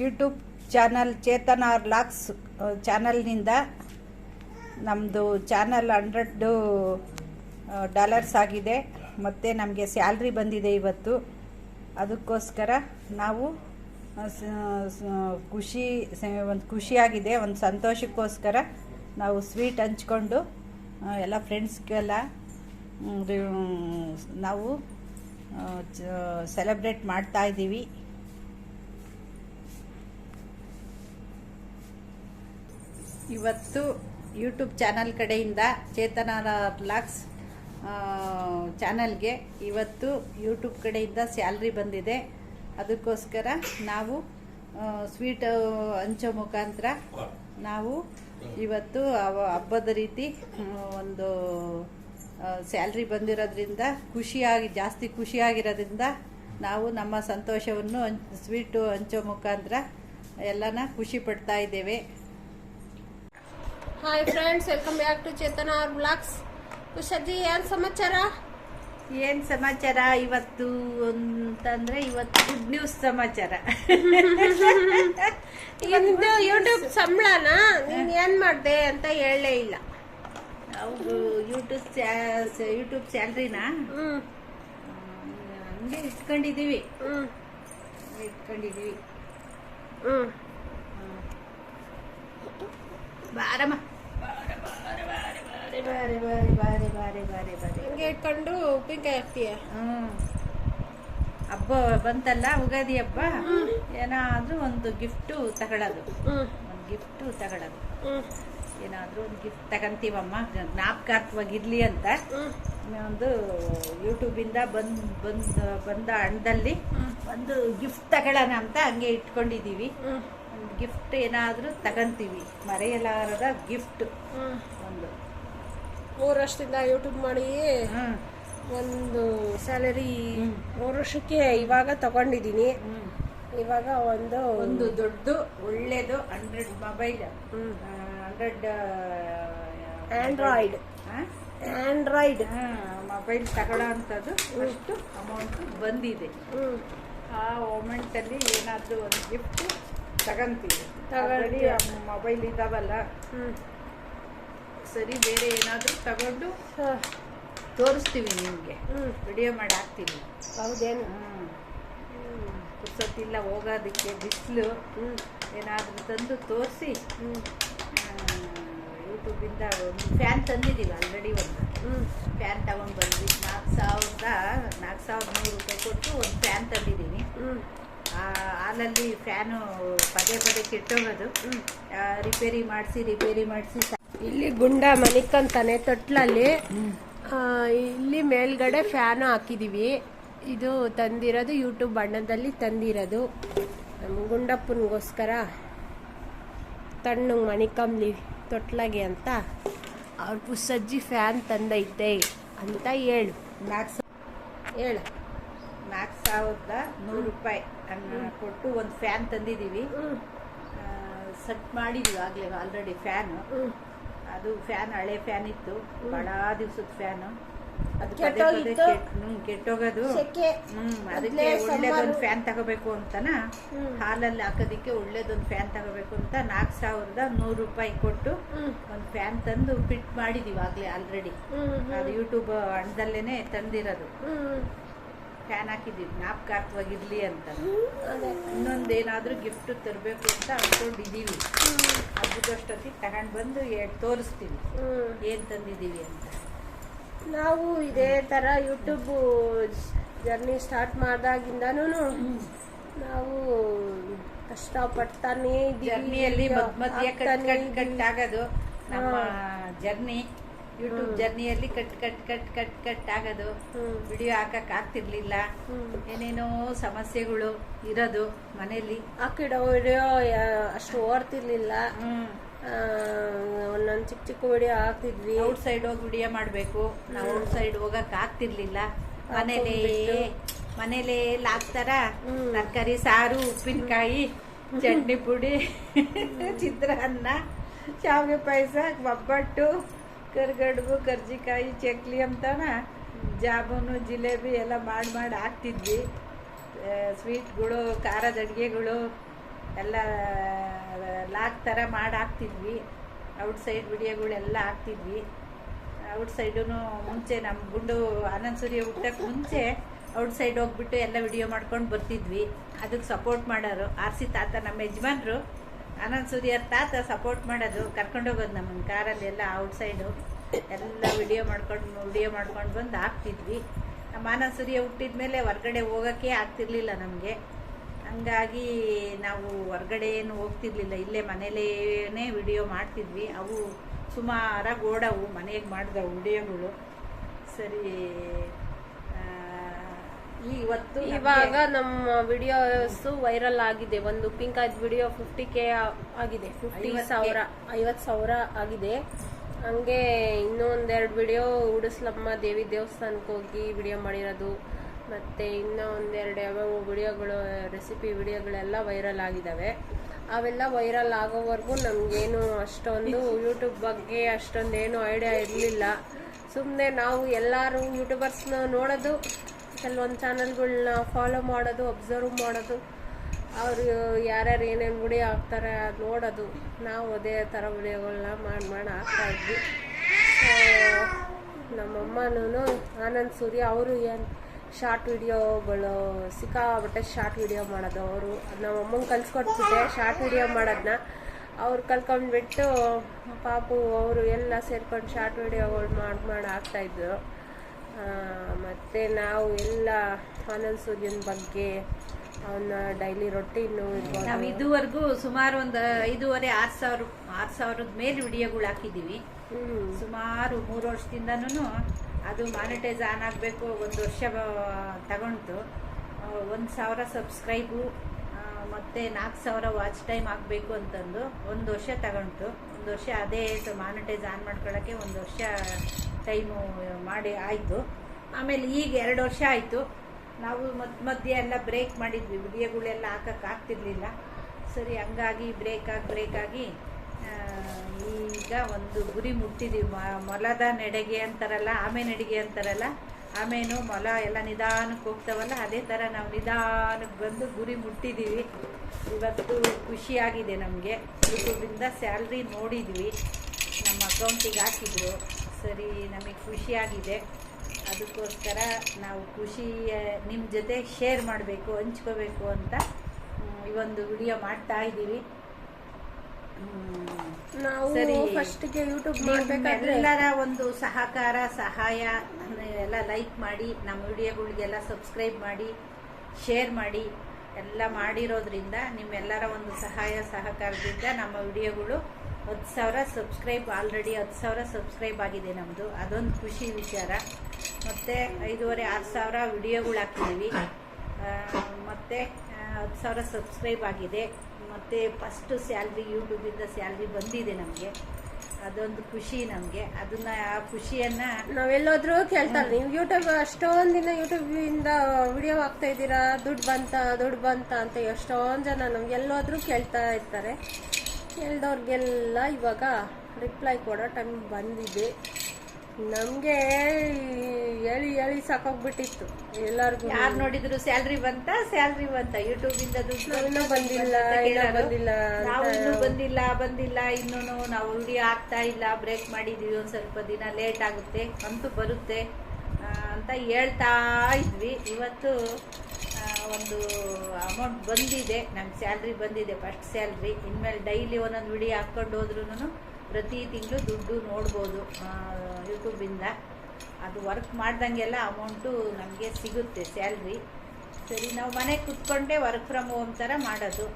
YouTube channel Chetana ಲಾಕ್ಸ್ ಚಾನಲ್ನಿಂದ ನಮ್ಮದು ಚಾನಲ್ ಹಂಡ್ರೆಡ್ಡು ಡಾಲರ್ಸ್ ಆಗಿದೆ. ಮತ್ತು ನಮಗೆ ಸ್ಯಾಲ್ರಿ ಬಂದಿದೆ ಇವತ್ತು. ಅದಕ್ಕೋಸ್ಕರ ನಾವು ಖುಷಿ ಒಂದು ಖುಷಿಯಾಗಿದೆ, ಒಂದು ಸಂತೋಷಕ್ಕೋಸ್ಕರ ನಾವು ಸ್ವೀಟ್ ಹಂಚ್ಕೊಂಡು ಎಲ್ಲ ಫ್ರೆಂಡ್ಸ್ಗೆಲ್ಲ ನಾವು ಸೆಲೆಬ್ರೇಟ್ ಮಾಡ್ತಾ ಇವತ್ತು ಯೂಟ್ಯೂಬ್ ಚಾನಲ್ ಕಡೆಯಿಂದ ಚೇತನ ಬ್ಲಾಗ್ಸ್ ಚಾನಲ್ಗೆ ಇವತ್ತು ಯೂಟ್ಯೂಬ್ ಕಡೆಯಿಂದ ಸ್ಯಾಲ್ರಿ ಬಂದಿದೆ. ಅದಕ್ಕೋಸ್ಕರ ನಾವು ಸ್ವೀಟ್ ಹಂಚೋ ಮುಖಾಂತರ ನಾವು ಇವತ್ತು ಹಬ್ಬದ ರೀತಿ ಒಂದು ಸ್ಯಾಲ್ರಿ ಬಂದಿರೋದ್ರಿಂದ ಖುಷಿಯಾಗಿ, ಜಾಸ್ತಿ ಖುಷಿಯಾಗಿರೋದ್ರಿಂದ ನಾವು ನಮ್ಮ ಸಂತೋಷವನ್ನು ಸ್ವೀಟು ಹಂಚೋ ಮುಖಾಂತರ ಎಲ್ಲನ ಖುಷಿ ಪಡ್ತಾ ಇದ್ದೇವೆ. Hi friends welcome back to Chetana ಅವ್ರ ಬ್ಲಾಗ್ಸ್ ಉಷಾಜಿ ಏನು ಸಮಾಚಾರ? ಏನ್ ಸಮಾಚಾರ? ಇವತ್ತು ಅಂತಂದ್ರೆ ಇವತ್ತು ಗುಡ್ ನ್ಯೂಸ್ ಸಮಾಚಾರ. ಇಂದು ಯೂಟ್ಯೂಬ್ ಸಂಬಳನ? ನೀನು ಏನು ಮಾಡ್ದೆ ಅಂತ ಹೇಳಲೇ ಇಲ್ಲ. ನಾವು ಯೂಟ್ಯೂಬ್ ಯೂಟ್ಯೂಬ್ ಸ್ಯಾಲ್ರಿನ ಹಂಗೆ ಇಟ್ಕೊಂಡಿದ್ದೀವಿ ಹ್ಮ್. ಇಟ್ಕೊಂಡಿದೀವಿ. ಹ್ಮ್. ಬಾರಮ್ಮ. ಬಾರೆ ಬಾರೆ ಬಾರೆ ಬಾರೆ ಬಾರೆ ಬಾರೆ ಬಾರೆ ಹಂಗೆ ಇಟ್ಕೊಂಡು ಉಪ್ಪಿನಕಾಯಿ ಹಾಕ್ತೀಯ? ಹ್ಮ್. ಹಬ್ಬ ಬಂತಲ್ಲ ಉಗಾದಿ ಹಬ್ಬ. ಏನಾದ್ರೂ ಒಂದು ಗಿಫ್ಟು ತಗೊಳ್ಳೋದು ಒಂದು ಗಿಫ್ಟು ತಗೊಳ್ಳೋದು ಏನಾದ್ರೂ ಒಂದು ಗಿಫ್ಟ್ ತಗೊಂತೀವಮ್ಮ ಜ್ಞಾಪಕಾರ್ಥವಾಗಿರ್ಲಿ ಅಂತ. ಒಂದು ಯೂಟ್ಯೂಬಿಂದ ಬಂದ್ ಬಂದ್ ಬಂದ ಹಣದಲ್ಲಿ ಒಂದು ಗಿಫ್ಟ್ ತಗೊಳ್ಳೋಣ ಅಂತ ಹಂಗೆ ಒಂದು ಗಿಫ್ಟ್ ಏನಾದರೂ ತಗಂತೀವಿ. ಮರೆಯಲಾರದ ಗಿಫ್ಟ್ ಒಂದು. ಮೂರು ವರ್ಷದಿಂದ ಯೂಟ್ಯೂಬ್ ಮಾಡಿ ಒಂದು ಸ್ಯಾಲರಿ. ಮೂರು ವರ್ಷಕ್ಕೆ ಇವಾಗ ತಗೊಂಡಿದ್ದೀನಿ. ಇವಾಗ ಒಂದು ಒಂದು ದೊಡ್ಡ ಒಳ್ಳೇದು hundred mobile. Hundred android android mobile ತಗೊಳ್ಳೋ ಅಂಥದ್ದು ಅಷ್ಟು ಅಮೌಂಟ್ ಬಂದಿದೆ. ಆ ಮೂಮೆಂಟಲ್ಲಿ ಏನಾದರೂ ಒಂದು ಗಿಫ್ಟ್ ತಗೊಂತೀವಿ. ಮೊಬೈಲ್ ಇದಾವಲ್ಲ. ಸರಿ ಬೇರೆ ಏನಾದರೂ ತಗೊಂಡು ತೋರಿಸ್ತೀವಿ ನಿಮಗೆ. ವಿಡಿಯೋ ಮಾಡಿ ಹಾಕ್ತೀವಿ ಹೌದೇನು? ಪುರ್ಸೊತ್ತಿಲ್ಲ ಹೋಗೋದಕ್ಕೆ ಬಿಸಿಲು. ಏನಾದರೂ ತಂದು ತೋರಿಸಿ. ಯೂಟ್ಯೂಬಿಂದ ಒಂದು ಫ್ಯಾನ್ ತಂದಿದ್ದೀವಿ ಆಲ್ರೆಡಿ ಒಂದು. ಫ್ಯಾನ್ ತಗೊಂಡು ಬಂದ್ವಿ ನಾಲ್ಕು ಸಾವಿರದ ನಾಲ್ಕು ಸಾವಿರದ ನೂರು ರೂಪಾಯಿ ಕೊಟ್ಟು ಒಂದು ಫ್ಯಾನ್ ತಂದಿದ್ದೀನಿ. ಹಾಲಲ್ಲಿ ಫ್ಯಾನು ಪದೇ ಪದೇ ಕೆಟ್ಟೋಗೋದು ರಿಪೇರಿ ಮಾಡಿಸಿ ರಿಪೇರಿ ಮಾಡಿಸಿ. ಇಲ್ಲಿ ಗುಂಡ ಮನಿಕಂತಾನೆ ತೊಟ್ಲಲ್ಲಿ. ಇಲ್ಲಿ ಮೇಲ್ಗಡೆ ಫ್ಯಾನು ಹಾಕಿದೀವಿ. ಇದು ತಂದಿರೋದು ಯೂಟ್ಯೂಬ್ ಬಣ್ಣದಲ್ಲಿ ತಂದಿರೋದು. ನಮ್ಮ ಗುಂಡಪ್ಪನಿಗೋಸ್ಕರ ತಣ್ಣಗೆ ಮಣಿಕಂಬ್ಲಿ ತೊಟ್ಲಾಗೆ ಅಂತ ಅವ್ರ ಪುಸಜ್ಜಿ ಫ್ಯಾನ್ ತಂದೈತೆ ಅಂತ ಹೇಳು. ಮ್ಯಾಕ್ಸ್ ಹೇಳು. ಮ್ಯಾಕ್ಸ್ ಸಾವಿರದ ನೂರು ರೂಪಾಯಿ. ಕೊಟ್ಟು ಒಂದು ಫ್ಯಾನ್ ತಂದಿದ್ದೀವಿ. ಸೆಟ್ ಮಾಡಿದ್ವಿ ಆಗಲೇ ಆಲ್ರೆಡಿ ಫ್ಯಾನು ಅದು ಫ್ಯಾನ್ ಹಳೆ ಫ್ಯಾನ್ ಇತ್ತು. ಬಹಳ ದಿವಸದ ಫ್ಯಾನು ಅದು ಕೆಟ್ಟೋಗೋದು. ಹ್ಮ್ ಅದಕ್ಕೆ ಒಳ್ಳೇದೊಂದು ಫ್ಯಾನ್ ತಗೋಬೇಕು ಅಂತನ. ಹಾಲಲ್ಲಿ ಹಾಕೋದಿಕ್ಕೆ ಒಳ್ಳೇದೊಂದು ಫ್ಯಾನ್ ತಗೋಬೇಕು ಅಂತ ನಾಲ್ಕು ಸಾವಿರದ ನೂರು ರೂಪಾಯಿ ಕೊಟ್ಟು ಒಂದು ಫ್ಯಾನ್ ತಂದು ಫಿಟ್ ಮಾಡಿದೀವಿ ಆಗಲೇ ಆಲ್ರೆಡಿ ಅದು ಯೂಟ್ಯೂಬ್ ಹಣದಲ್ಲೇನೆ ತಂದಿರೋದು. ಫ್ಯಾನ್ ಹಾಕಿದ್ದೀವಿ ಜ್ಞಾಪಕಾರ್ಥವಾಗಿರ್ಲಿ ಅಂತ. ಇನ್ನೊಂದು ಏನಾದರೂ ಗಿಫ್ಟ್ ತರಬೇಕು ಅಂತ ಅಂದ್ಕೊಂಡಿದ್ದೀವಿ ಅದಕ್ಕಷ್ಟೊತ್ತಿ ತಗೊಂಡು ಬಂದು ತೋರಿಸ್ತೀವಿ ಏನು ಏನ್ ತಂದಿದ್ದೀವಿ ಅಂತ. ನಾವು ಇದೇ ಥರ ಯೂಟ್ಯೂಬ್ ಜರ್ನಿ ಸ್ಟಾರ್ಟ್ ಮಾಡಿದಾಗಿಂದನೂ ನಾವು ಕಷ್ಟಪಡ್ತಾನೆ. ಜರ್ನಿಯಲ್ಲಿ ಮಧ್ಯ ಕಟ್ಟಾಗೋದು ಕಟ್ ಕಟ್ ಕಟ್. ಆಗೋದು ನಮ್ಮ journey. YouTube ಜರ್ನಿಯಲ್ಲಿ cut cut cut cut cut ಆಗೋದು. ವಿಡಿಯೋ ಹಾಕಕ್ ಆಗ್ತಿರ್ಲಿಲ್ಲ. ಏನೇನೋ ಸಮಸ್ಯೆಗಳು ಇರೋದು ಮನೆಯಲ್ಲಿ ಹಾಕಿಡೋ ವಿಡಿಯೋ ಅಷ್ಟು ಓಡ್ತಿರ್ಲಿಲ್ಲ. ಒಂದೊಂದು ಚಿಕ್ಕ ಚಿಕ್ಕ ವಿಡಿಯೋ ಹಾಕ್ತಿದ್ವಿ. ಔಟ್ ಸೈಡ್ ಹೋಗಿ ವಿಡಿಯೋ ಮಾಡಬೇಕು. ನಾವು ಔಟ್ ಸೈಡ್ ಹೋಗಕ್ ಆಗ್ತಿರ್ಲಿಲ್ಲ. ಮನೇಲಿ ಮನೇಲಿ ಲಾಕ್ತಾರ. ಹಾಕ್ತಾರ ತರಕಾರಿ ಸಾರು ಉಪ್ಪಿನಕಾಯಿ ಚಟ್ನಿ ಪುಡಿ ಚಿತ್ರಾನ್ನ ಶಾವಿಗೆ ಪಾಯಸ ಒಬ್ಬಟ್ಟು ಕರ್ಗಡ್ಬು ಕರ್ಜಿಕಾಯಿ, ಚಕ್ಲಿ ಅಂತಾನ ಜಾಮೂನು ಜಿಲೇಬಿ ಎಲ್ಲ ಮಾಡಿ ಮಾಡಿ ಹಾಕ್ತಿದ್ವಿ. ಸ್ವೀಟ್ಗಳು ಖಾರದ ಅಡುಗೆಗಳು ಎಲ್ಲ ಲಾಕ್ ಥರ ಮಾಡಿ ಹಾಕ್ತಿದ್ವಿ. ಔಟ್ಸೈಡ್ ವಿಡಿಯೋಗಳೆಲ್ಲ ಹಾಕ್ತಿದ್ವಿ. ಔಟ್ಸೈಡೂ ಮುಂಚೆ ನಮ್ಮ ಗುಂಡು ಆನಂದ ಸೂರ್ಯ ಹುಟ್ಟಕ್ಕೆ ಮುಂಚೆ ಔಟ್ಸೈಡ್ ಹೋಗ್ಬಿಟ್ಟು ಎಲ್ಲ ವಿಡಿಯೋ ಮಾಡ್ಕೊಂಡು ಬರ್ತಿದ್ವಿ. ಅದಕ್ಕೆ ಸಪೋರ್ಟ್ ಮಾಡೋರು. ಆರ್ ಸಿ ತಾತ ನಮ್ಮ ಯಜಮಾನ್ರು ಆನಂದ್ ಸೂರ್ಯರ್ ತಾತ ಸಪೋರ್ಟ್ ಮಾಡೋದು ಕರ್ಕೊಂಡೋಗೋದು ನಮ್ಮನ್ನು ಕಾರಲ್ಲಿ ಎಲ್ಲ ಔಟ್ ಸೈಡು ಎಲ್ಲ ವಿಡಿಯೋ ಮಾಡ್ಕೊಂಡು ವಿಡಿಯೋ ಮಾಡ್ಕೊಂಡು ಬಂದು ಹಾಕ್ತಿದ್ವಿ. ನಮ್ಮ ಆನಂದ್ ಸೂರ್ಯ ಹುಟ್ಟಿದ ಮೇಲೆ ಹೊರ್ಗಡೆ ಹೋಗೋಕ್ಕೆ ಆಗ್ತಿರ್ಲಿಲ್ಲ ನಮಗೆ. ಹಂಗಾಗಿ ನಾವು ಹೊರ್ಗಡೆ ಏನು ಹೋಗ್ತಿರ್ಲಿಲ್ಲ. ಇಲ್ಲೇ ಮನೇಲೇ ವಿಡಿಯೋ ಮಾಡ್ತಿದ್ವಿ. ಅವು ಸುಮಾರಾಗಿ ಓಡವು, ಮನೆಗೆ ಮಾಡಿದವು ವಿಡಿಯೋಗಳು ಸರಿ ಇವತ್ತು ಇವಾಗ ನಮ್ಮ ವಿಡಿಯೋಸ್ ವೈರಲ್ ಆಗಿದೆ. ಒಂದು ಪಿಂಕ್ ಆಯ್ತು ವಿಡಿಯೋ ಫಿಫ್ಟಿ ಕೆ ಆಗಿದೆ. Fifty 50K. ಸಾವಿರ. ಐವತ್ತು ಸಾವಿರ ಆಗಿದೆ. ಹಂಗೆ ಇನ್ನೂ ಒಂದೆರಡು ವಿಡಿಯೋ ಉಡಿಸ್ಲಮ್ಮ ದೇವಿ ದೇವಸ್ಥಾನಕ್ಕೆ ಹೋಗಿ ವಿಡಿಯೋ ಮಾಡಿರೋದು. ಮತ್ತು ಇನ್ನೂ ಒಂದೆರಡು ಯಾವ್ಯಾವ ವಿಡಿಯೋಗಳು ರೆಸಿಪಿ ವಿಡಿಯೋಗಳೆಲ್ಲ ವೈರಲ್ ಆಗಿದ್ದಾವೆ. ಅವೆಲ್ಲ ವೈರಲ್ ಆಗೋವರೆಗೂ ನಮಗೇನು ಅಷ್ಟೊಂದು ಯೂಟ್ಯೂಬ್ ಬಗ್ಗೆ ಅಷ್ಟೊಂದೇನು ಐಡಿಯಾ ಇರಲಿಲ್ಲ. ಸುಮ್ಮನೆ ನಾವು ಎಲ್ಲರೂ ಯೂಟ್ಯೂಬರ್ಸ್ನ ನೋಡೋದು ಕೆಲವೊಂದು ಚಾನಲ್ಗಳನ್ನ ಫಾಲೋ ಮಾಡೋದು ಅಬ್ಸರ್ವ್ ಮಾಡೋದು. ಅವರು ಯಾರ್ಯಾರು ಏನೇನು ವಿಡಿಯೋ ಹಾಕ್ತಾರೆ ಅದು ನೋಡೋದು. ನಾವು ಅದೇ ಥರ ವಿಡಿಯೋಗಳನ್ನ ಮಾಡಿ ಮಾಡಿ ಹಾಕ್ತಾ ಇದ್ವಿ. ನಮ್ಮಮ್ಮನೂ ಆನಂದ್, ಸೂರ್ಯ ಅವರು ಏನು ಶಾರ್ಟ್ ವಿಡಿಯೋಗಳು ಸಿಕ್ಕಾಬಿಟ್ಟೆ ಶಾರ್ಟ್ ವಿಡಿಯೋ ಮಾಡೋದು ಅವರು. ನಮ್ಮಮ್ಮನ ಕಲ್ಸ್ಕೊಡ್ತಿದ್ದೆ ಶಾರ್ಟ್ ವಿಡಿಯೋ ಮಾಡೋದನ್ನ ಅವ್ರು ಕಲ್ಕೊಂಡ್ಬಿಟ್ಟು ಪಾಪು ಅವರು ಎಲ್ಲ ಸೇರ್ಕೊಂಡು ಶಾರ್ಟ್ ವಿಡಿಯೋಗಳು ಮಾಡಿ ಮಾಡಿ ಹಾಕ್ತಾಯಿದ್ರು ಮತ್ತು ನಾವು ಎಲ್ಲ ಆನಂದ್ ಸೂರ್ಯನ ಬಗ್ಗೆ ಅವನ ಡೈಲಿ ರೊಟೀನು ನಾವು ಇದುವರೆಗೂ ಸುಮಾರು ಒಂದು ಐದೂವರೆ ಆರು ಸಾವಿರ ಆರು ಸಾವಿರದ ಮೇಲೆ ವಿಡಿಯೋಗಳು ಹಾಕಿದ್ದೀವಿ ಸುಮಾರು ಮೂರು ವರ್ಷದಿಂದನೂ ಅದು ಮಾನಿಟೈಸ್ ಆನ್ ಆಗಬೇಕು ಒಂದು ವರ್ಷ ತಗೊಳ್ತು ಒಂದು ಸಾವಿರ ಸಬ್ಸ್ಕ್ರೈಬು ಮತ್ತು ನಾಲ್ಕು ಸಾವಿರ ವಾಚ್ ಟೈಮ್ ಆಗಬೇಕು ಅಂತಂದು ಒಂದು ವರ್ಷ ತಗೊಳ್ತು ಒಂದು ವರ್ಷ ಅದೇ ಮಾನಿಟೈಸ್ ಆನ್ ಮಾಡ್ಕೊಳ್ಳೋಕ್ಕೆ ಒಂದು ವರ್ಷ ಟೈಮು ಮಾಡಿ ಆಯಿತು. ಆಮೇಲೆ ಈಗ ಎರಡು ವರ್ಷ ಆಯಿತು. ನಾವು ಮಧ್ಯ ಮಧ್ಯೆ ಎಲ್ಲ ಬ್ರೇಕ್ ಮಾಡಿದ್ವಿ. ವಿಡಿಯೋಗಳೆಲ್ಲ ಹಾಕಕ್ಕೆ ಆಗ್ತಿರ್ಲಿಲ್ಲ. ಸರಿ, ಹಂಗಾಗಿ ಬ್ರೇಕ್ ಆಗಿ ಬ್ರೇಕ್ ಆಗಿ ಈಗ ಒಂದು ಗುರಿ ಮುಟ್ಟಿದ್ದೀವಿ ಮೊಲದ ನೆಡೆಗೆ ಅಂತಾರಲ್ಲ, ಆಮೆ ನೆಡಿಗೆ ಅಂತಾರಲ್ಲ, ಆಮೇನು ಮೊಲ ಎಲ್ಲ ನಿಧಾನಕ್ಕೆ ಹೋಗ್ತಾವಲ್ಲ, ಅದೇ ಥರ ನಾವು ನಿಧಾನಕ್ಕೆ ಬಂದು ಗುರಿ ಮುಟ್ಟಿದ್ದೀವಿ ಇವತ್ತು ಖುಷಿಯಾಗಿದೆ ನಮಗೆ. ಯೂಟ್ಯೂಬಿಂದ ಸ್ಯಾಲ್ರಿ ನೋಡಿದ್ವಿ. ನಮ್ಮ ಅಕೌಂಟಿಗೆ ಹಾಕಿದ್ರು. ಸರಿ ನಮಗೆ ಖುಷಿಯಾಗಿದೆ ಅದಕ್ಕೋಸ್ಕರ ನಾವು ಖುಷಿ ನಿಮ್ಮ ಜೊತೆ ಶೇರ್ ಮಾಡಬೇಕು ಹಂಚ್ಕೋಬೇಕು ಅಂತ ಈ ಒಂದು ವಿಡಿಯೋ ಮಾಡ್ತಾ ಇದ್ದೀವಿ. ನಾವು ಸರಿ. ಫಸ್ಟಿಗೆ ಯೂಟ್ಯೂಬ್ ಮಾಡಬೇಕಾದ್ರೆ ಎಲ್ಲರ ಒಂದು ಸಹಕಾರ ಸಹಾಯ ಎಲ್ಲ ಲೈಕ್ ಮಾಡಿ ನಮ್ಮ ವಿಡಿಯೋಗಳಿಗೆಲ್ಲ ಸಬ್ಸ್ಕ್ರೈಬ್ ಮಾಡಿ ಶೇರ್ ಮಾಡಿ ಎಲ್ಲ ಮಾಡಿರೋದ್ರಿಂದ ನಿಮ್ಮೆಲ್ಲರ ಒಂದು ಸಹಾಯ ಸಹಕಾರದಿಂದ ನಮ್ಮ ವಿಡಿಯೋಗಳು ಹತ್ತು ಸಾವಿರ ಸಬ್ಸ್ಕ್ರೈಬ್ ಆಲ್ರೆಡಿ ಹತ್ತು ಸಾವಿರ ಸಬ್ಸ್ಕ್ರೈಬ್ ಆಗಿದೆ ನಮ್ಮದು ಅದೊಂದು ಖುಷಿ ವಿಚಾರ. ಮತ್ತು ಐದೂವರೆ, ಆರು ಸಾವಿರ ವಿಡಿಯೋಗಳು ಹಾಕಿದ್ದೀವಿ. ಮತ್ತು ಹತ್ತು ಸಾವಿರ ಸಬ್ಸ್ಕ್ರೈಬ್ ಆಗಿದೆ. ಮತ್ತು ಫಸ್ಟು ಸ್ಯಾಲ್ರಿ, ಯೂಟ್ಯೂಬಿಂದ ಸ್ಯಾಲ್ರಿ ಬಂದಿದೆ ನಮಗೆ. ಅದೊಂದು ಖುಷಿ ನಮಗೆ. ಅದನ್ನ, ಆ ಖುಷಿಯನ್ನು ನಾವೆಲ್ಲೋದ್ರೂ ಕೇಳ್ತಾರೆ ನೀವು ಯೂಟ್ಯೂಬ್ ಅಷ್ಟೊಂದಿನ ದಿನ ಯೂಟ್ಯೂಬ್ ಇಂದ ವಿಡಿಯೋ ಹಾಕ್ತಾ ಇದ್ದೀರಾ? ದುಡ್ಡು ಬಂತ ದುಡ್ಡು ಬಂತ ಅಂತ ಎಷ್ಟೊಂದು ಜನ ನಮ್ಗೆ ಎಲ್ಲೋದ್ರೂ ಕೇಳ್ತಾ ಇರ್ತಾರೆ. ಕೇಳ್ದವ್ರಿಗೆಲ್ಲ ಇವಾಗ ರಿಪ್ಲೈ ಕೊಡೋ ಟೈಮ್ ಬಂದಿದೆ. ನಮಗೆ ಹೇಳಿ ಹೇಳಿ ಸಾಕೋಗ್ಬಿಟ್ಟಿತ್ತು. ಎಲ್ಲರಿಗೂ ಯಾರು ನೋಡಿದ್ರು ಸ್ಯಾಲ್ರಿ ಬಂತ ಸ್ಯಾಲ್ರಿ ಬಂತ? ಯೂಟ್ಯೂಬ್ ಇಂದ ದುಡ್ಡು? ಬಂದಿಲ್ಲ. ಬಂದಿಲ್ಲ ನಾವು ಇನ್ನೂ ಬಂದಿಲ್ಲ ಬಂದಿಲ್ಲ ಇನ್ನೂ ನಾವು ವಿಡಿಯೋ ಆಗ್ತಾ ಇಲ್ಲ ಬ್ರೇಕ್ ಮಾಡಿದೀವಿ ಒಂದು ಸ್ವಲ್ಪ ದಿನ ಲೇಟ್ ಆಗುತ್ತೆ ಅಂತೂ ಬರುತ್ತೆ ಅಂತ ಹೇಳ್ತಾ ಇದ್ವಿ. ಇವತ್ತು ಒಂದು ಅಮೌಂಟ್ ಬಂದಿದೆ ನಮ್ಮ ಸ್ಯಾಲ್ರಿ ಬಂದಿದೆ ಫಸ್ಟ್ ಸ್ಯಾಲ್ರಿ ಇನ್ಮೇಲೆ ಡೈಲಿ ಒಂದೊಂದು ವಿಡಿಯೋ ಹಾಕ್ಕೊಂಡು ಹೋದ್ರೂ ಪ್ರತಿ ತಿಂಗಳು ದುಡ್ಡು ನೋಡ್ಬೋದು ಯೂಟ್ಯೂಬಿಂದ ಅದು ವರ್ಕ್ ಮಾಡ್ದಂಗೆಲ್ಲ ಅಮೌಂಟು ನಮಗೆ ಸಿಗುತ್ತೆ ಸ್ಯಾಲ್ರಿ ಸರಿ, ನಾವು ಮನೆಗೆ ಕುತ್ಕೊಂಡೇ ವರ್ಕ್ ಫ್ರಮ್ ಹೋಮ್ ಥರ ಮಾಡೋದು.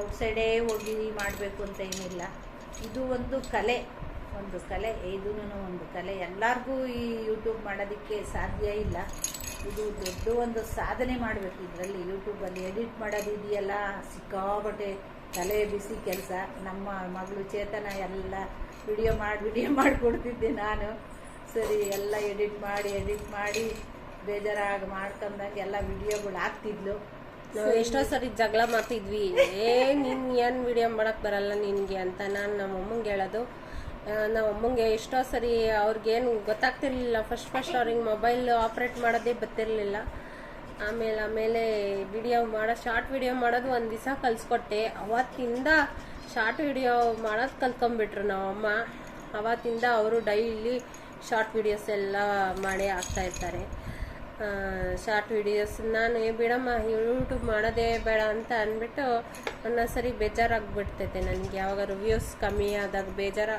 ಔಟ್ಸೈಡೇ ಹೋಗಿ ಮಾಡಬೇಕು ಅಂತ ಏನಿಲ್ಲ. ಇದು ಒಂದು ಕಲೆ ಒಂದು ಕಲೆ. ಇದೂ ಒಂದು ಕಲೆ. ಎಲ್ಲರಿಗೂ ಈ ಯೂಟ್ಯೂಬ್ ಮಾಡೋದಕ್ಕೆ ಸಾಧ್ಯ ಇಲ್ಲ. ಇದು ದೊಡ್ಡ ಒಂದು ಸಾಧನೆ ಮಾಡಬೇಕು ಇದರಲ್ಲಿ. ಯೂಟ್ಯೂಬಲ್ಲಿ ಎಡಿಟ್ ಮಾಡೋದು ಇದೆಯಲ್ಲ, ಸಿಕ್ಕಾಪಟ್ಟೆ ತಲೆ ಬಿಸಿ ಕೆಲಸ. ನಮ್ಮ ಮಗಳು ಚೇತನ ಎಲ್ಲ ವಿಡಿಯೋ ಮಾಡಿ ವಿಡಿಯೋ ಮಾಡಿಕೊಡ್ತಿದ್ದೆ ನಾನು. ಸರಿ, ಎಲ್ಲ ಎಡಿಟ್ ಮಾಡಿ ಎಡಿಟ್ ಮಾಡಿ ಬೇಜಾರಾಗಿ ಮಾಡ್ಕೊಂಡಂಗೆ ಎಲ್ಲ ವಿಡಿಯೋಗಳು ಹಾಕ್ತಿದ್ಲು. ನಾವು ಎಷ್ಟೋ ಸರಿ ಜಗಳ ಮಾಡ್ತಿದ್ವಿ. ಏ, ನೀನು ಏನು ವಿಡಿಯೋ ಮಾಡೋಕ್ಕೆ ಬರಲ್ಲ ನಿನಗೆ ಅಂತ ನಾನು ನಮ್ಮ ಅಮ್ಮಂಗೆ ಹೇಳೋದು. ನಮ್ಮ ಅಮ್ಮಂಗೆ ಎಷ್ಟೋ ಸರಿ ಅವ್ರಿಗೇನು ಗೊತ್ತಾಗ್ತಿರ್ಲಿಲ್ಲ. ಫಸ್ಟ್ ಫಸ್ಟ್ ಅವ್ರಿಗೆ ಮೊಬೈಲ್ ಆಪ್ರೇಟ್ ಮಾಡೋದೇ ಗೊತ್ತಿರಲಿಲ್ಲ ಆಮೇಲೆ ಆಮೇಲೆ ವಿಡಿಯೋ ಮಾಡೋ ಶಾರ್ಟ್ ವಿಡಿಯೋ ಮಾಡೋದು ಒಂದು ದಿವಸ ಕಲಿಸ್ಕೊಟ್ಟೆ. ಅವತ್ತಿಂದ ಶಾರ್ಟ್ ವಿಡಿಯೋ ಮಾಡೋದು ಕಲ್ತ್ಕೊಂಡ್ಬಿಟ್ರು ನಮ್ಮಮ್ಮ ಅವತ್ತಿಂದ ಅವರು ಡೈಲಿ ಶಾರ್ಟ್ ವಿಡಿಯೋಸ್ ಎಲ್ಲ ಮಾಡೇ ಆಗ್ತಾಯಿರ್ತಾರೆ ಶಾರ್ಟ್ ವಿಡಿಯೋಸ್ ನಾನು ಏ ಬಿಡಮ್ಮ ಯೂಟ್ಯೂಬ್ ಮಾಡೋದೇ ಬೇಡ ಅಂತ ಅಂದ್ಬಿಟ್ಟು ಒಂದೊಂದ್ಸರಿ ಬೇಜಾರಾಗ್ಬಿಡ್ತೈತೆ ನನಗೆ. ಯಾವಾಗ ರಿವ್ಯೂಸ್ ಕಮ್ಮಿ ಆದಾಗ ಬೇಜಾರ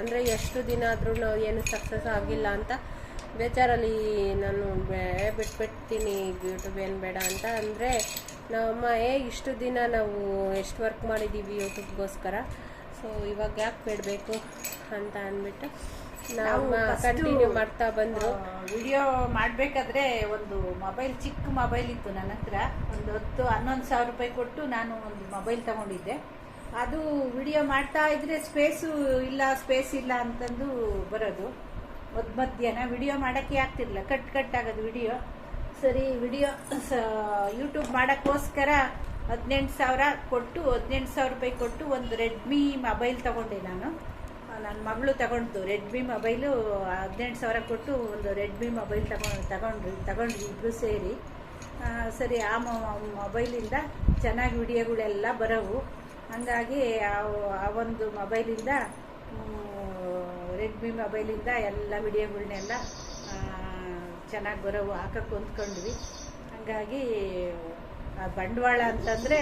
ಅಂದರೆ ಎಷ್ಟು ದಿನ ಆದ್ರೂ ಏನು ಸಕ್ಸಸ್ ಆಗಿಲ್ಲ ಅಂತ ಬೇಜಾರಲ್ಲಿ ನಾನು ಬಿಟ್ಬಿಡ್ತೀನಿ ಯೂಟ್ಯೂಬ್ ಏನು ಬೇಡ ಅಂತ. ಅಂದರೆ ನಮ್ಮಮ್ಮ, ಏ, ಇಷ್ಟು ದಿನ ನಾವು ಎಷ್ಟು ವರ್ಕ್ ಮಾಡಿದ್ದೀವಿ ಯೂಟ್ಯೂಬ್ಗೋಸ್ಕರ ಸೊ ಇವಾಗ ಯಾಕೆ ಬಿಡಬೇಕು? ಅಂತ ಅಂದ್ಬಿಟ್ಟು ನಮ್ಮ ಕಂಟಿನ್ಯೂ ಮಾಡ್ತಾ ಬಂದ್ರು. ವಿಡಿಯೋ ಮಾಡಬೇಕಾದ್ರೆ ಒಂದು ಮೊಬೈಲ್ ಚಿಕ್ಕ ಮೊಬೈಲ್ ಇತ್ತು ನನ್ನ ಹತ್ರ. ಒಂದು ಹತ್ತು ಹನ್ನೊಂದು ಸಾವಿರ ರೂಪಾಯಿ ಕೊಟ್ಟು ನಾನು ಒಂದು ಮೊಬೈಲ್ ತಗೊಂಡಿದ್ದೆ. ಅದು ವಿಡಿಯೋ ಮಾಡ್ತಾ ಇದ್ರೆ ಸ್ಪೇಸು ಇಲ್ಲ ಸ್ಪೇಸ್ ಇಲ್ಲ ಅಂತಂದು ಬರೋದು. ಮದ್ ಮಧ್ಯಾಹ್ನ ವಿಡಿಯೋ ಮಾಡೋಕ್ಕೆ ಆಗ್ತಿರ್ಲಿಲ್ಲ. ಕಟ್ ಕಟ್ ಆಗೋದು ವಿಡಿಯೋ. ಸರಿ ವಿಡಿಯೋ ಯೂಟ್ಯೂಬ್ ಮಾಡೋಕ್ಕೋಸ್ಕರ ಹದಿನೆಂಟು ಸಾವಿರ ಕೊಟ್ಟು ಹದಿನೆಂಟು ಸಾವಿರ ರೂಪಾಯಿ ಕೊಟ್ಟು ಒಂದು ರೆಡ್ಮಿ ಮೊಬೈಲ್ ತಗೊಂಡೆ ನಾನು. ನನ್ನ ಮಗಳು ತಗೊಂಡು ರೆಡ್ಮಿ ಮೊಬೈಲು ಹದಿನೆಂಟು ಸಾವಿರ ಕೊಟ್ಟು ಒಂದು ರೆಡ್ಮಿ ಮೊಬೈಲ್ ತಗೊಂಡು ತಗೊಂಡ್ರಿ ತಗೊಂಡ್ರಿ ಇಬ್ಬರು ಸೇರಿ. ಸರಿ, ಆ ಮೊಬೈಲಿಂದ ಚೆನ್ನಾಗಿ ವಿಡಿಯೋಗಳೆಲ್ಲ ಬರೋವು. ಹಾಗಾಗಿ ಆ- ಒಂದು ಮೊಬೈಲಿಂದ ರೆಡ್ಮಿ ಮೊಬೈಲಿಂದ ಎಲ್ಲ ವಿಡಿಯೋಗಳನ್ನೆಲ್ಲ ಚೆನ್ನಾಗಿ ಬರೋವು ಹಾಕಕ್ಕೆ ಹೊಂದ್ಕೊಂಡ್ವಿ. ಹಾಗಾಗಿ ಬಂಡವಾಳ ಅಂತಂದರೆ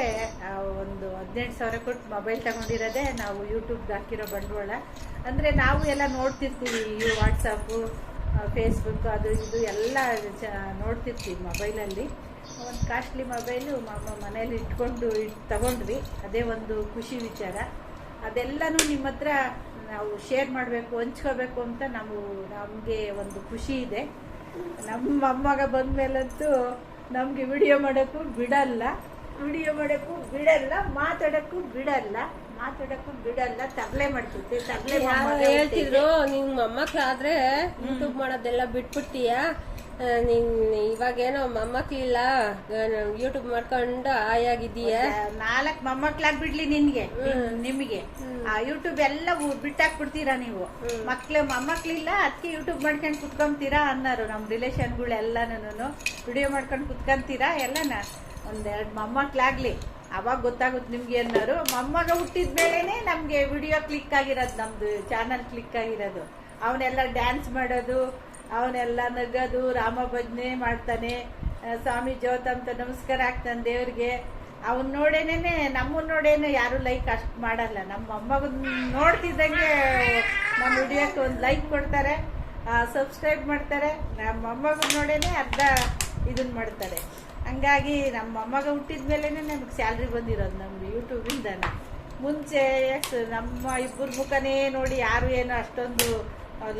ಒಂದು ಹದಿನೆಂಟು ಸಾವಿರ ಕೊಟ್ಟು ಮೊಬೈಲ್ ತಗೊಂಡಿರೋದೇ ನಾವು ಯೂಟ್ಯೂಬ್ಗೆ ಹಾಕಿರೋ ಬಂಡವಾಳ. ಅಂದರೆ ನಾವು ಎಲ್ಲ ನೋಡ್ತಿರ್ತೀವಿ, ಈ ವಾಟ್ಸಪ್ಪು ಫೇಸ್ಬುಕ್ ಅದು ಇದು ಎಲ್ಲ ಚ, ನೋಡ್ತಿರ್ತೀವಿ ಮೊಬೈಲಲ್ಲಿ ಒಂದು ಕಾಸ್ಟ್ಲಿ ಮೊಬೈಲು ಮನೇಲಿ ಇಟ್ಕೊಂಡು ಇಟ್ ತಗೊಂಡ್ವಿ. ಅದೇ ಒಂದು ಖುಷಿ ವಿಚಾರ. ಅದೆಲ್ಲನೂ ನಿಮ್ಮ ಹತ್ರ ನಾವು ಶೇರ್ ಮಾಡಬೇಕು, ಹಂಚ್ಕೋಬೇಕು ಅಂತ ನಾವು ನಮಗೆ ಒಂದು ಖುಷಿ ಇದೆ. ನಮ್ಮ ಮೊಮ್ಮಗ ಬಂದ್ಮೇಲಂತೂ ನಮಗೆ ವಿಡಿಯೋ ಮಾಡೋಕ್ಕೂ ಬಿಡಲ್ಲ. ವಿಡಿಯೋ ಮಾಡೋಕ್ಕೂ ಬಿಡಲ್ಲ ಮಾತಾಡೋಕ್ಕೂ ಬಿಡಲ್ಲ. ಮಾತಾಡಕ್ಕೂ ಬಿಡಲ್ಲ ತಗಲೆ ಮಾಡ್ತಿದ್ದೆ ತಗಲೆ ಹೇಳ್ತಿದ್ರು ನಿಮ್ ಮೊಮ್ಮಕ್ಳಾದ್ರೆ ಯೂಟ್ಯೂಬ್ ಮಾಡೋದೆಲ್ಲ ಬಿಟ್ಬಿಟ್ಟಿಯ ನಿನ್ ಇವಾಗೇನೋ ಮೊಮ್ಮಕ್ಳಿಲ್ಲ ಯೂಟ್ಯೂಬ್ ಮಾಡ್ಕೊಂಡು ಆಯಾಗಿದೀಯ ನಾಲ್ಕು ಮೊಮ್ಮಕ್ಳಾಗ್ ಬಿಡ್ಲಿ ನಿನ್ಗೆ ನಿಮ್ಗೆ. ಆ ಯೂಟ್ಯೂಬ್ ಎಲ್ಲ ಬಿಟ್ಟಾಕ್ ಬಿಡ್ತೀರಾ ನೀವು? ಮಕ್ಳು ಮೊಮ್ಮಕ್ಳಿಲ್ಲ ಅದಕ್ಕೆ ಯೂಟ್ಯೂಬ್ ಮಾಡ್ಕೊಂಡು ಕುತ್ಕೊಂತೀರಾ ಅನ್ನೋರು ನಮ್ಮ ರಿಲೇಷನ್ಗಳೆಲ್ಲನೂ ವಿಡಿಯೋ ಮಾಡ್ಕೊಂಡು ಕುತ್ಕೊಂತೀರಾ ಎಲ್ಲನ? ಒಂದೆರಡು ಮೊಮ್ಮಕ್ಳಾಗ್ಲಿ. ಅವಾಗ ಗೊತ್ತಾಗುತ್ತೆ ನಿಮ್ಗೆ ಅನ್ನೋರು. ಮೊಮ್ಮಗ ಹುಟ್ಟಿದ ಮೇಲೇನೆ ನಮ್ಗೆ ವಿಡಿಯೋ ಕ್ಲಿಕ್ ಆಗಿರೋದು ನಮ್ದು ಚಾನಲ್ ಕ್ಲಿಕ್ ಆಗಿರೋದು. ಅವನೆಲ್ಲ ಡ್ಯಾನ್ಸ್ ಮಾಡೋದು ಅವನೆಲ್ಲ ನಗದು, ರಾಮ ಭಜನೆ ಮಾಡ್ತಾನೆ. ಸ್ವಾಮಿ ಜ್ಯೋತಂತ ಅಂತ ನಮಸ್ಕಾರ ಆಗ್ತಾನೆ ದೇವ್ರಿಗೆ. ಅವನ್ ನೋಡೇನೆ ನಮ್ಮನ್ನ ನೋಡೇನೆ ಯಾರು ಲೈಕ್ ಅಷ್ಟು ಮಾಡಲ್ಲ. ನಮ್ಮ ಅಮ್ಮಗನ್ ನೋಡ್ತಿದ್ದಂಗೆ ನಮ್ಮ ವಿಡಿಯೋಕ್ಕೆ ಒಂದು ಲೈಕ್ ಕೊಡ್ತಾರೆ ಸಬ್ಸ್ಕ್ರೈಬ್ ಮಾಡ್ತಾರೆ. ನಮ್ಮ ಮೊಮ್ಮಗನ್ ನೋಡೇನೆ ಅರ್ಧ ಇದನ್ನ ಮಾಡ್ತಾರೆ. ಹಂಗಾಗಿ ನಮ್ಮ ಅಮ್ಮಗ ಹುಟ್ಟಿದ ಮೇಲೇ ನಮ್ಗೆ ಸ್ಯಾಲ್ರಿ ಬಂದಿರೋದು ನಮ್ದು ಯೂಟ್ಯೂಬಿಂದನೇ ಮುಂಚೆ ನಮ್ಮ ಇಬ್ಬರ ಮುಖನೇ ನೋಡಿ ಯಾರು ಏನು ಅಷ್ಟೊಂದು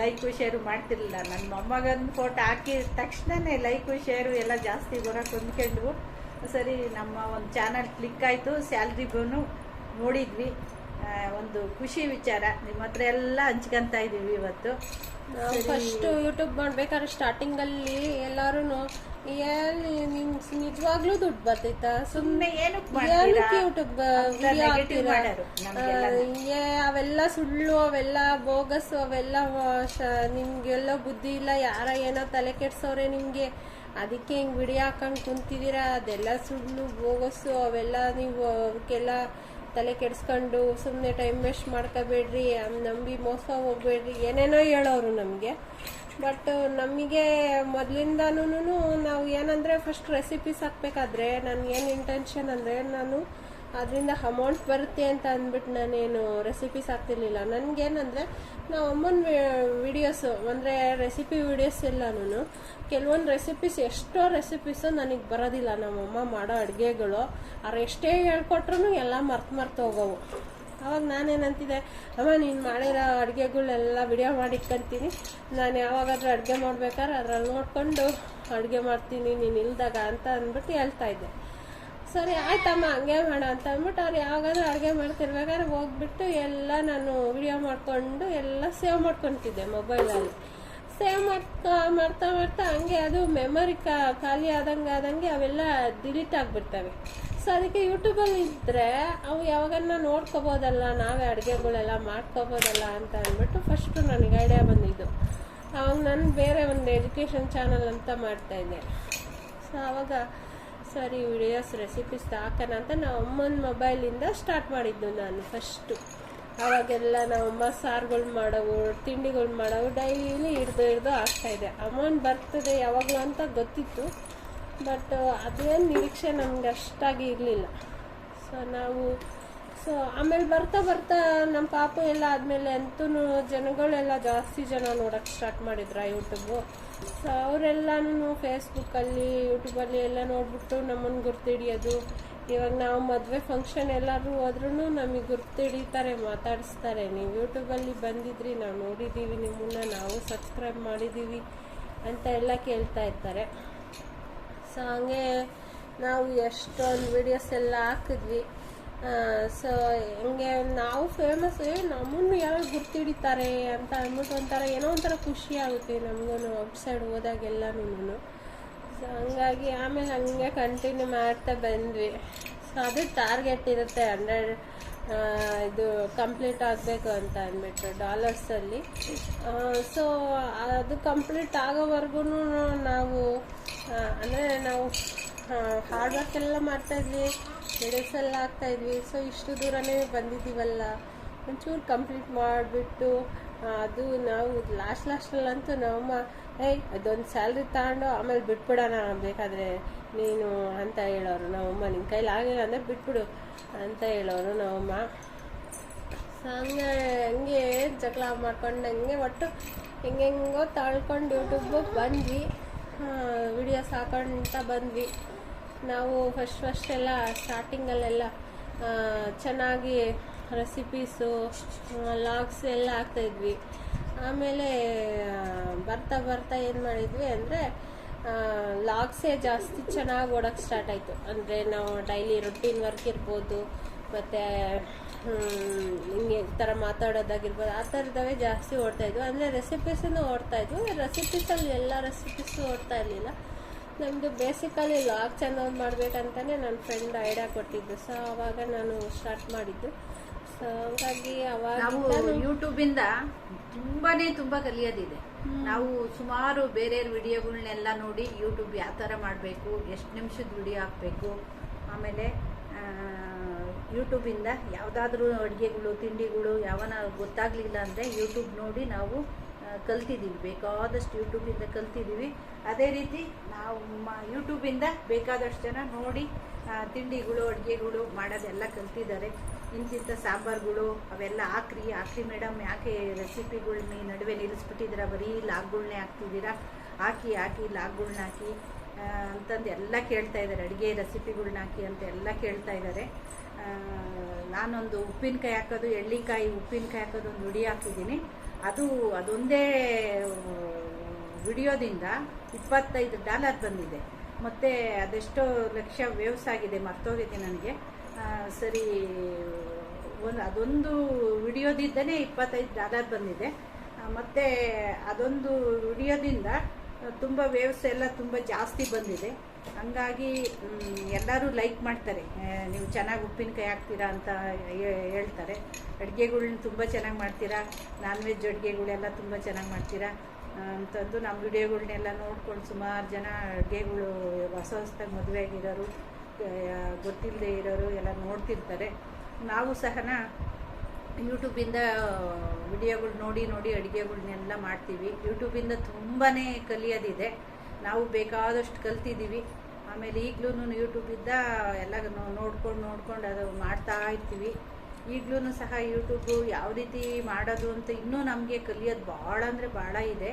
ಲೈಕು ಶೇರು ಮಾಡ್ತಿರ್ಲಿಲ್ಲ. ನನ್ನ ಮೊಮ್ಮಗನ ಫೋಟೋ ಹಾಕಿದ ತಕ್ಷಣವೇ ಲೈಕು ಶೇರು ಎಲ್ಲ ಜಾಸ್ತಿ ಬರೋಕೆ ಹೊಂದ್ಕೊಂಡ್ವು. ಸರಿ ನಮ್ಮ ಒಂದು ಚಾನಲ್ ಕ್ಲಿಕ್ ಆಯಿತು. ಸ್ಯಾಲ್ರಿ ಬೋನು ನೋಡಿದ್ವಿ ಒಂದು ಖುಷಿ ವಿಚಾರ. ನಿಮ್ಮ ಹತ್ರ ಎಲ್ಲ ಹಂಚ್ಕೊಂತ ಇದೀವಿ ಇವತ್ತು. ಫಸ್ಟ್ ಯೂಟ್ಯೂಬ್ ಸ್ಟಾರ್ಟಿಂಗಲ್ಲಿ ಸ್ಟಾರ್ಟಿಂಗ್ ನಿಜವಾಗ್ಲೂ ದುಡ್ಡು ಬರ್ತೈತಾ? ಸುಮ್ಮನೆ ಏನು ಯೂಟ್ಯೂಬ್ ವಿಡಿಯೋ ಹಾಕ್ತೀರಾ? ಅವೆಲ್ಲ ಸುಳ್ಳು ಅವೆಲ್ಲ ಬೋಗಸ್ ಅವೆಲ್ಲ ನಿಮ್ಗೆಲ್ಲ ಬುದ್ಧಿ ಇಲ್ಲ ಯಾರ ಏನೋ ತಲೆ ಕೆಡ್ಸೋರೆ ನಿಮ್ಗೆ. ಅದಕ್ಕೆ ಹಿಂಗ್ ವಿಡಿಯೋ ಹಾಕೊಂಡ್ ಕುಂತಿದ್ದೀರಾ ಅದೆಲ್ಲ ಸುಳ್ಳು ಬೋಗಸ್ಸು ಅವೆಲ್ಲ ನೀವು ಅವಕ್ಕೆಲ್ಲ ತಲೆ ಕೆಡ್ಸ್ಕೊಂಡು ಸುಮ್ಮನೆ ಟೈಮ್ ವೇಸ್ಟ್ ಮಾಡ್ಕೋಬೇಡ್ರಿ ನಂಬಿ ಮೋಸ ಹೋಗ್ಬೇಡ್ರಿ ಏನೇನೋ ಹೇಳೋರು ನಮಗೆ. ಬಟ್ ನಮಗೆ ಮೊದಲಿಂದನೂ ನಾವು ಏನಂದರೆ ಫಸ್ಟ್ ರೆಸಿಪೀಸ್ ಹಾಕ್ಬೇಕಾದ್ರೆ ಏನು ಇಂಟೆನ್ಷನ್ ಅಂದರೆ ನಾನು ಅದರಿಂದ ಅಮೌಂಟ್ ಬರುತ್ತೆ ಅಂತ ಅಂದ್ಬಿಟ್ಟು ನಾನೇನು ರೆಸಿಪೀಸ್ ಹಾಕ್ತಿರ್ಲಿಲ್ಲ. ನನಗೇನಂದರೆ ನಾವು ಅಮ್ಮನ ವಿಡಿಯೋಸು ಅಂದರೆ ರೆಸಿಪಿ ವಿಡಿಯೋಸ್ ಎಲ್ಲನೂ ಕೆಲವೊಂದು ರೆಸಿಪೀಸ್ ಎಷ್ಟೋ ರೆಸಿಪೀಸು ನನಗೆ ಬರೋದಿಲ್ಲ. ನಮ್ಮಮ್ಮ ಮಾಡೋ ಅಡುಗೆಗಳು, ಅವ್ರು ಎಷ್ಟೇ ಹೇಳ್ಕೊಟ್ರು ಎಲ್ಲ ಮರ್ತು ಮರ್ತು ಹೋಗೋವು. ಅವಾಗ ನಾನೇನಂತಿದ್ದೆ, ಅಮ್ಮ, ನೀನು ಮಾಡಿರೋ ಅಡುಗೆಗಳೆಲ್ಲ ವಿಡಿಯೋ ಮಾಡಿಟ್ಕೊಂತೀನಿ. ನಾನು ಯಾವಾಗಾದ್ರೂ ಅಡುಗೆ ಮಾಡ್ಬೇಕಾದ್ರೆ ಅದ್ರಲ್ಲಿ ನೋಡಿಕೊಂಡು ಅಡುಗೆ ಮಾಡ್ತೀನಿ, ನೀನು ಇಲ್ದಾಗ ಅಂತ ಅಂದ್ಬಿಟ್ಟು ಹೇಳ್ತಾ ಇದ್ದೆ. ಸರಿ, ಆಯ್ತಮ್ಮ, ಹಂಗೆ ಮಾಡ ಅಂತ ಅಂದ್ಬಿಟ್ಟು ಅವ್ರು ಯಾವಾಗಾದ್ರೂ ಅಡುಗೆ ಮಾಡ್ತಿರ್ಬೇಕಾದ್ರೆ ಹೋಗ್ಬಿಟ್ಟು ಎಲ್ಲ ನಾನು ವಿಡಿಯೋ ಮಾಡಿಕೊಂಡು ಎಲ್ಲ ಸೇವ್ ಮಾಡ್ಕೊತಿದ್ದೆ ಮೊಬೈಲಲ್ಲಿ ಸೇವ್ ಮಾಡ್ತಾ ಮಾಡ್ತಾ ಮಾಡ್ತಾ ಹಂಗೆ ಅದು ಮೆಮೊರಿ ಖಾಲಿ ಆದಂಗೆ ಆದಂಗೆ ಅವೆಲ್ಲ ಡಿಲೀಟ್ ಆಗಿಬಿಡ್ತವೆ. ಸೊ ಅದಕ್ಕೆ ಯೂಟ್ಯೂಬಲ್ಲಿ ಇದ್ದರೆ ಅವು ಯಾವಾಗನ್ನ ನೋಡ್ಕೋಬೋದಲ್ಲ, ನಾವೇ ಅಡುಗೆಗಳೆಲ್ಲ ಮಾಡ್ಕೋಬೋದಲ್ಲ ಅಂತ ಅಂದ್ಬಿಟ್ಟು ಫಸ್ಟು ನನಗೆ ಐಡಿಯಾ ಬಂದಿದ್ದು. ಅವಾಗ ನಾನು ಬೇರೆ ಒಂದು ಎಜುಕೇಷನ್ ಚಾನಲ್ ಅಂತ ಮಾಡ್ತಾಯಿದ್ದೆ ಸೊ ಆವಾಗ ಸರಿ ವಿಡಿಯೋಸ್ ರೆಸಿಪೀಸ್ ಹಾಕೋಣ ಅಂತ ನಾವು ಅಮ್ಮನ ಮೊಬೈಲಿಂದ ಸ್ಟಾರ್ಟ್ ಮಾಡಿದ್ದು ನಾನು ಫಸ್ಟು ಅವಾಗೆಲ್ಲ ನಮ್ಮಮ್ಮ ಸಾರುಗಳು ಮಾಡೋವು, ತಿಂಡಿಗಳು ಮಾಡೋವು ಡೈಲಿ ಹಿಡ್ದು ಹಿಡ್ದು ಹಾಕ್ತಾಯಿದ್ದೆ ಅಮೌಂಟ್ ಬರ್ತದೆ ಯಾವಾಗಲೂ ಅಂತ ಗೊತ್ತಿತ್ತು. ಬಟ್ ಅದೇನು ನಿರೀಕ್ಷೆ ನಮ್ಗೆ ಅಷ್ಟಾಗಿ ಇರಲಿಲ್ಲ. ಸೊ ನಾವು ಸೊ ಆಮೇಲೆ ಬರ್ತಾ ಬರ್ತಾ ನಮ್ಮ ಪಾಪ ಎಲ್ಲ ಆದಮೇಲೆ ಅಂತೂ ಜನಗಳೆಲ್ಲ ಜಾಸ್ತಿ ಜನ ನೋಡೋಕ್ಕೆ ಸ್ಟಾರ್ಟ್ ಮಾಡಿದ್ರು ಯೂಟ್ಯೂಬು ಸೊ ಅವರೆಲ್ಲನೂ ಫೇಸ್ಬುಕ್ಕಲ್ಲಿ ಯೂಟ್ಯೂಬಲ್ಲಿ ಎಲ್ಲ ನೋಡಿಬಿಟ್ಟು ನಮ್ಮನ್ನು ಗುರ್ತಿಡಿಯೋದು. ಇವಾಗ ನಾವು ಮದುವೆ ಫಂಕ್ಷನ್ ಎಲ್ಲರೂ ಹೋದ್ರೂ ನಮಗೆ ಗುರ್ತಿಡಿತಾರೆ, ಮಾತಾಡಿಸ್ತಾರೆ. ನೀವು ಯೂಟ್ಯೂಬಲ್ಲಿ ಬಂದಿದ್ರಿ, ನಾವು ನೋಡಿದ್ದೀವಿ ನಿಮ್ಮನ್ನ ನಾವು ಸಬ್ಸ್ಕ್ರೈಬ್ ಮಾಡಿದ್ದೀವಿ ಅಂತ ಎಲ್ಲ ಕೇಳ್ತಾ ಇರ್ತಾರೆ. ಸೊ ಹಂಗೆ ನಾವು ಎಷ್ಟೊಂದು ವಿಡಿಯೋಸ್ ಎಲ್ಲ ಹಾಕಿದ್ವಿ. ಸೊ ಹಂಗೆ ನಾವು ಫೇಮಸ್ ನಮ್ಮನ್ನು ಯಾರು ಗುರ್ತಿಡಿತಾರೆ ಅಂತ ಅಂದ್ಬಿಟ್ಟು ಒಂಥರ ಏನೋ ಒಂಥರ ಖುಷಿ ಆಗುತ್ತೆ ನಮಗೂ ಔಟ್ಸೈಡ್ ಹೋದಾಗೆಲ್ಲನೂ ಸೊ ಹಂಗಾಗಿ ಆಮೇಲೆ ಹಂಗೆ ಕಂಟಿನ್ಯೂ ಮಾಡ್ತಾ ಬಂದ್ವಿ. ಸೊ ಅದು ಟಾರ್ಗೆಟ್ ಇರುತ್ತೆ ಹಂಡ್ರೆಡ್ ಇದು ಕಂಪ್ಲೀಟ್ ಆಗಬೇಕು ಅಂತ ಅಂದ್ಬಿಟ್ಟು ಡಾಲರ್ಸಲ್ಲಿ ಸೊ ಅದು ಕಂಪ್ಲೀಟ್ ಆಗೋವರೆಗೂ ನಾವು ಅಂದರೆ ನಾವು ಹಾರ್ಡ್ ವರ್ಕ್ ಎಲ್ಲ ಮಾಡ್ತಾಯಿದ್ವಿ ವಿಡಿಯೋಸ್ ಎಲ್ಲ ಹಾಕ್ತಾಯಿದ್ವಿ ಸೊ ಇಷ್ಟು ದೂರನೇ ಬಂದಿದ್ದೀವಲ್ಲ. ಒಂಚೂರು ಕಂಪ್ಲೀಟ್ ಮಾಡಿಬಿಟ್ಟು ಅದು ನಾವು ಲಾಸ್ಟ್ ಲಾಸ್ಟಲ್ಲಂತೂ ನಮ್ಮಮ್ಮ ಏಯ್, ಅದೊಂದು ಸ್ಯಾಲ್ರಿ ತಗೊಂಡು ಆಮೇಲೆ ಬಿಟ್ಬಿಡೋಣ ಬೇಕಾದರೆ ನೀನು ಅಂತ ಹೇಳೋರು. ನಮ್ಮಮ್ಮ ನಿನ್ನ ಕೈಲಿ ಆಗಿಲ್ಲ ಅಂದರೆ ಬಿಟ್ಬಿಡು. ಅಂತ ಹೇಳೋರು ನಮ್ಮಮ್ಮ ಸೊ ಹಂಗೆ ಹಂಗೆ ಜಗಳ ಮಾಡ್ಕೊಂಡು ಹಂಗೆ ಒಟ್ಟು ಹೆಂಗೆಂಗೋ ತಳ್ಕೊಂಡು ಯೂಟ್ಯೂಬಿಗೆ ಬಂದ್ವಿ. ವಿಡಿಯೋಸ್ ಹಾಕೊಂತ ಬಂದ್ವಿ. ನಾವು ಫಸ್ಟ್ ಫಸ್ಟ್ ಎಲ್ಲ ಸ್ಟಾರ್ಟಿಂಗಲ್ಲೆಲ್ಲ ಚೆನ್ನಾಗಿ ರೆಸಿಪೀಸು ಲಾಗ್ಸ್ ಎಲ್ಲ ಹಾಕ್ತಾಯಿದ್ವಿ ಆಮೇಲೆ ಬರ್ತಾ ಬರ್ತಾ ಏನು ಮಾಡಿದ್ವಿ ಅಂದರೆ ಲಾಗ್ಸೇ ಜಾಸ್ತಿ ಚೆನ್ನಾಗಿ ಓಡೋಕ್ಕೆ ಸ್ಟಾರ್ಟ್ ಆಯಿತು. ಅಂದರೆ ನಾವು ಡೈಲಿ ರೊಟೀನ್ ವರ್ಕ್ ಇರ್ಬೋದು ಮತ್ತು ಹಿಂಗೆ ಈ ಥರ ಮಾತಾಡೋದಾಗಿರ್ಬೋದು ಆ ಥರದವೇ ಜಾಸ್ತಿ ಓಡ್ತಾಯಿದ್ವು ಅಂದರೆ ರೆಸಿಪೀಸನ್ನು ಓಡ್ತಾಯಿದ್ವು ರೆಸಿಪೀಸಲ್ಲಿ ಎಲ್ಲ ರೆಸಿಪೀಸು ಓಡ್ತಾ ಇರಲಿಲ್ಲ. ನಮ್ಮದು ಬೇಸಿಕಲಿ ಲಾಗ್ ಚೆನ್ನಾಗಿ ಮಾಡಬೇಕಂತಲೇ ನನ್ನ ಫ್ರೆಂಡ್ ಐಡಿಯಾ ಕೊಟ್ಟಿದ್ದು. ಸೊ ಆವಾಗ ನಾನು ಸ್ಟಾರ್ಟ್ ಮಾಡಿದ್ದು. ಸೊ ಹಾಗಾಗಿ ಅವಾಗ ಯೂಟ್ಯೂಬಿಂದ ತುಂಬ ತುಂಬಾ ಕಲಿಯೋದಿದೆ. ನಾವು ಸುಮಾರು ಬೇರೆ ವಿಡಿಯೋಗಳನ್ನೆಲ್ಲ ನೋಡಿ ಯೂಟ್ಯೂಬ್ ಯಾವ ಥರ ಮಾಡಬೇಕು, ಎಷ್ಟು ನಿಮಿಷದ ವಿಡಿಯೋ ಹಾಕಬೇಕು, ಆಮೇಲೆ ಯೂಟ್ಯೂಬಿಂದ ಯಾವುದಾದ್ರೂ ಅಡುಗೆಗಳು, ತಿಂಡಿಗಳು ಯಾವನ ಗೊತ್ತಾಗಲಿಲ್ಲ ಅಂದರೆ ಯೂಟ್ಯೂಬ್ ನೋಡಿ ನಾವು ಕಲ್ತಿದ್ದೀವಿ ಬೇಕಾದಷ್ಟು ಯೂಟ್ಯೂಬಿಂದ ಕಲ್ತಿದ್ದೀವಿ ಅದೇ ರೀತಿ ನಾವು ಯೂಟ್ಯೂಬಿಂದ ಬೇಕಾದಷ್ಟು ಜನ ನೋಡಿ ತಿಂಡಿಗಳು, ಅಡುಗೆಗಳು ಮಾಡೋದೆಲ್ಲ ಕಲ್ತಿದ್ದಾರೆ. ಇಂತಿಂಥ ಸಾಂಬಾರುಗಳು ಅವೆಲ್ಲ ಹಾಕ್ರಿ ಹಾಕ್ರಿ ಮೇಡಮ್ ಯಾಕೆ ರೆಸಿಪಿಗಳ್ನ ನಡುವೆ ನಿಲ್ಲಿಸ್ಬಿಟ್ಟಿದ್ದೀರಾ? ಬರೀ ಲಾಗ್ಗಳನ್ನೇ ಹಾಕ್ತಿದ್ದೀರಾ? ಹಾಕಿ ಹಾಕಿ, ಲಾಗ್ಗಳ್ನ ಹಾಕಿ ಅಂತಂದು ಎಲ್ಲ ಕೇಳ್ತಾ ಇದ್ದಾರೆ. ಅಡುಗೆ ರೆಸಿಪಿಗಳ್ನ ಹಾಕಿ ಅಂತ ಎಲ್ಲ ಕೇಳ್ತಾ ಇದ್ದಾರೆ. ನಾನೊಂದು ಉಪ್ಪಿನಕಾಯಿ ಹಾಕೋದು, ಎಳ್ಳಿಕಾಯಿ ಉಪ್ಪಿನಕಾಯಿ ಹಾಕೋದು ಒಂದು ಹುಡಿ ಹಾಕಿದ್ದೀನಿ. ಅದು, ಅದೊಂದೇ ವಿಡಿಯೋದಿಂದ ಇಪ್ಪತ್ತೈದು ಡಾಲರ್ ಬಂದಿದೆ. ಮತ್ತು ಅದೆಷ್ಟೋ ಲಕ್ಷ ವೇವ್ಸ್ ಆಗಿದೆ, ಮರ್ತೋಗಿದೆ ನನಗೆ. ಸರಿ, ಒಂದು, ಅದೊಂದು ವಿಡಿಯೋದಿಂದನೇ ಇಪ್ಪತ್ತೈದು ಡಾಲರ್ ಬಂದಿದೆ. ಮತ್ತು ಅದೊಂದು ವಿಡಿಯೋದಿಂದ ತುಂಬ ವೇವ್ಸ್ ಎಲ್ಲ ತುಂಬ ಜಾಸ್ತಿ ಬಂದಿದೆ. ಹಂಗಾಗಿ ಎಲ್ಲರೂ ಲೈಕ್ ಮಾಡ್ತಾರೆ. ನೀವು ಚೆನ್ನಾಗಿ ಉಪ್ಪಿನಕಾಯಿ ಹಾಕ್ತೀರಾ ಅಂತ ಹೇಳ್ತಾರೆ. ಅಡುಗೆಗಳ್ನ ತುಂಬ ಚೆನ್ನಾಗಿ ಮಾಡ್ತೀರಾ? ನಾನ್ ವೆಜ್ ಅಡುಗೆಗಳೆಲ್ಲ ತುಂಬ ಚೆನ್ನಾಗಿ ಮಾಡ್ತೀರಾ? ಅಂತಂದು ನಮ್ಮ ವಿಡಿಯೋಗಳನ್ನೆಲ್ಲ ನೋಡ್ಕೊಂಡು ಸುಮಾರು ಜನ ಅಡುಗೆಗಳು ಹೊಸ ಹೊಸದಾಗಿ ಮದುವೆ ಆಗಿರೋರು ಗೊತ್ತಿಲ್ಲದೆ ಇರೋರು ಎಲ್ಲ ನೋಡ್ತಿರ್ತಾರೆ. ನಾವು ಸಹನ ಯೂಟ್ಯೂಬಿಂದ ವಿಡಿಯೋಗಳು ನೋಡಿ ನೋಡಿ ಅಡುಗೆಗಳ್ನೆಲ್ಲ ಮಾಡ್ತೀವಿ. ಯೂಟ್ಯೂಬಿಂದ ತುಂಬಾ ಕಲಿಯೋದಿದೆ. ನಾವು ಬೇಕಾದಷ್ಟು ಕಲ್ತಿದ್ದೀವಿ. ಆಮೇಲೆ ಈಗಲೂ ಯೂಟ್ಯೂಬಿಂದ ಎಲ್ಲ ನೋಡ್ಕೊಂಡು ನೋಡ್ಕೊಂಡು ಅದು ಮಾಡ್ತಾ ಇರ್ತೀವಿ. ಈಗಲೂ ಸಹ ಯೂಟ್ಯೂಬು ಯಾವ ರೀತಿ ಮಾಡೋದು ಅಂತ ಇನ್ನೂ ನಮಗೆ ಕಲಿಯೋದು ಭಾಳ ಅಂದರೆ ಭಾಳ ಇದೆ.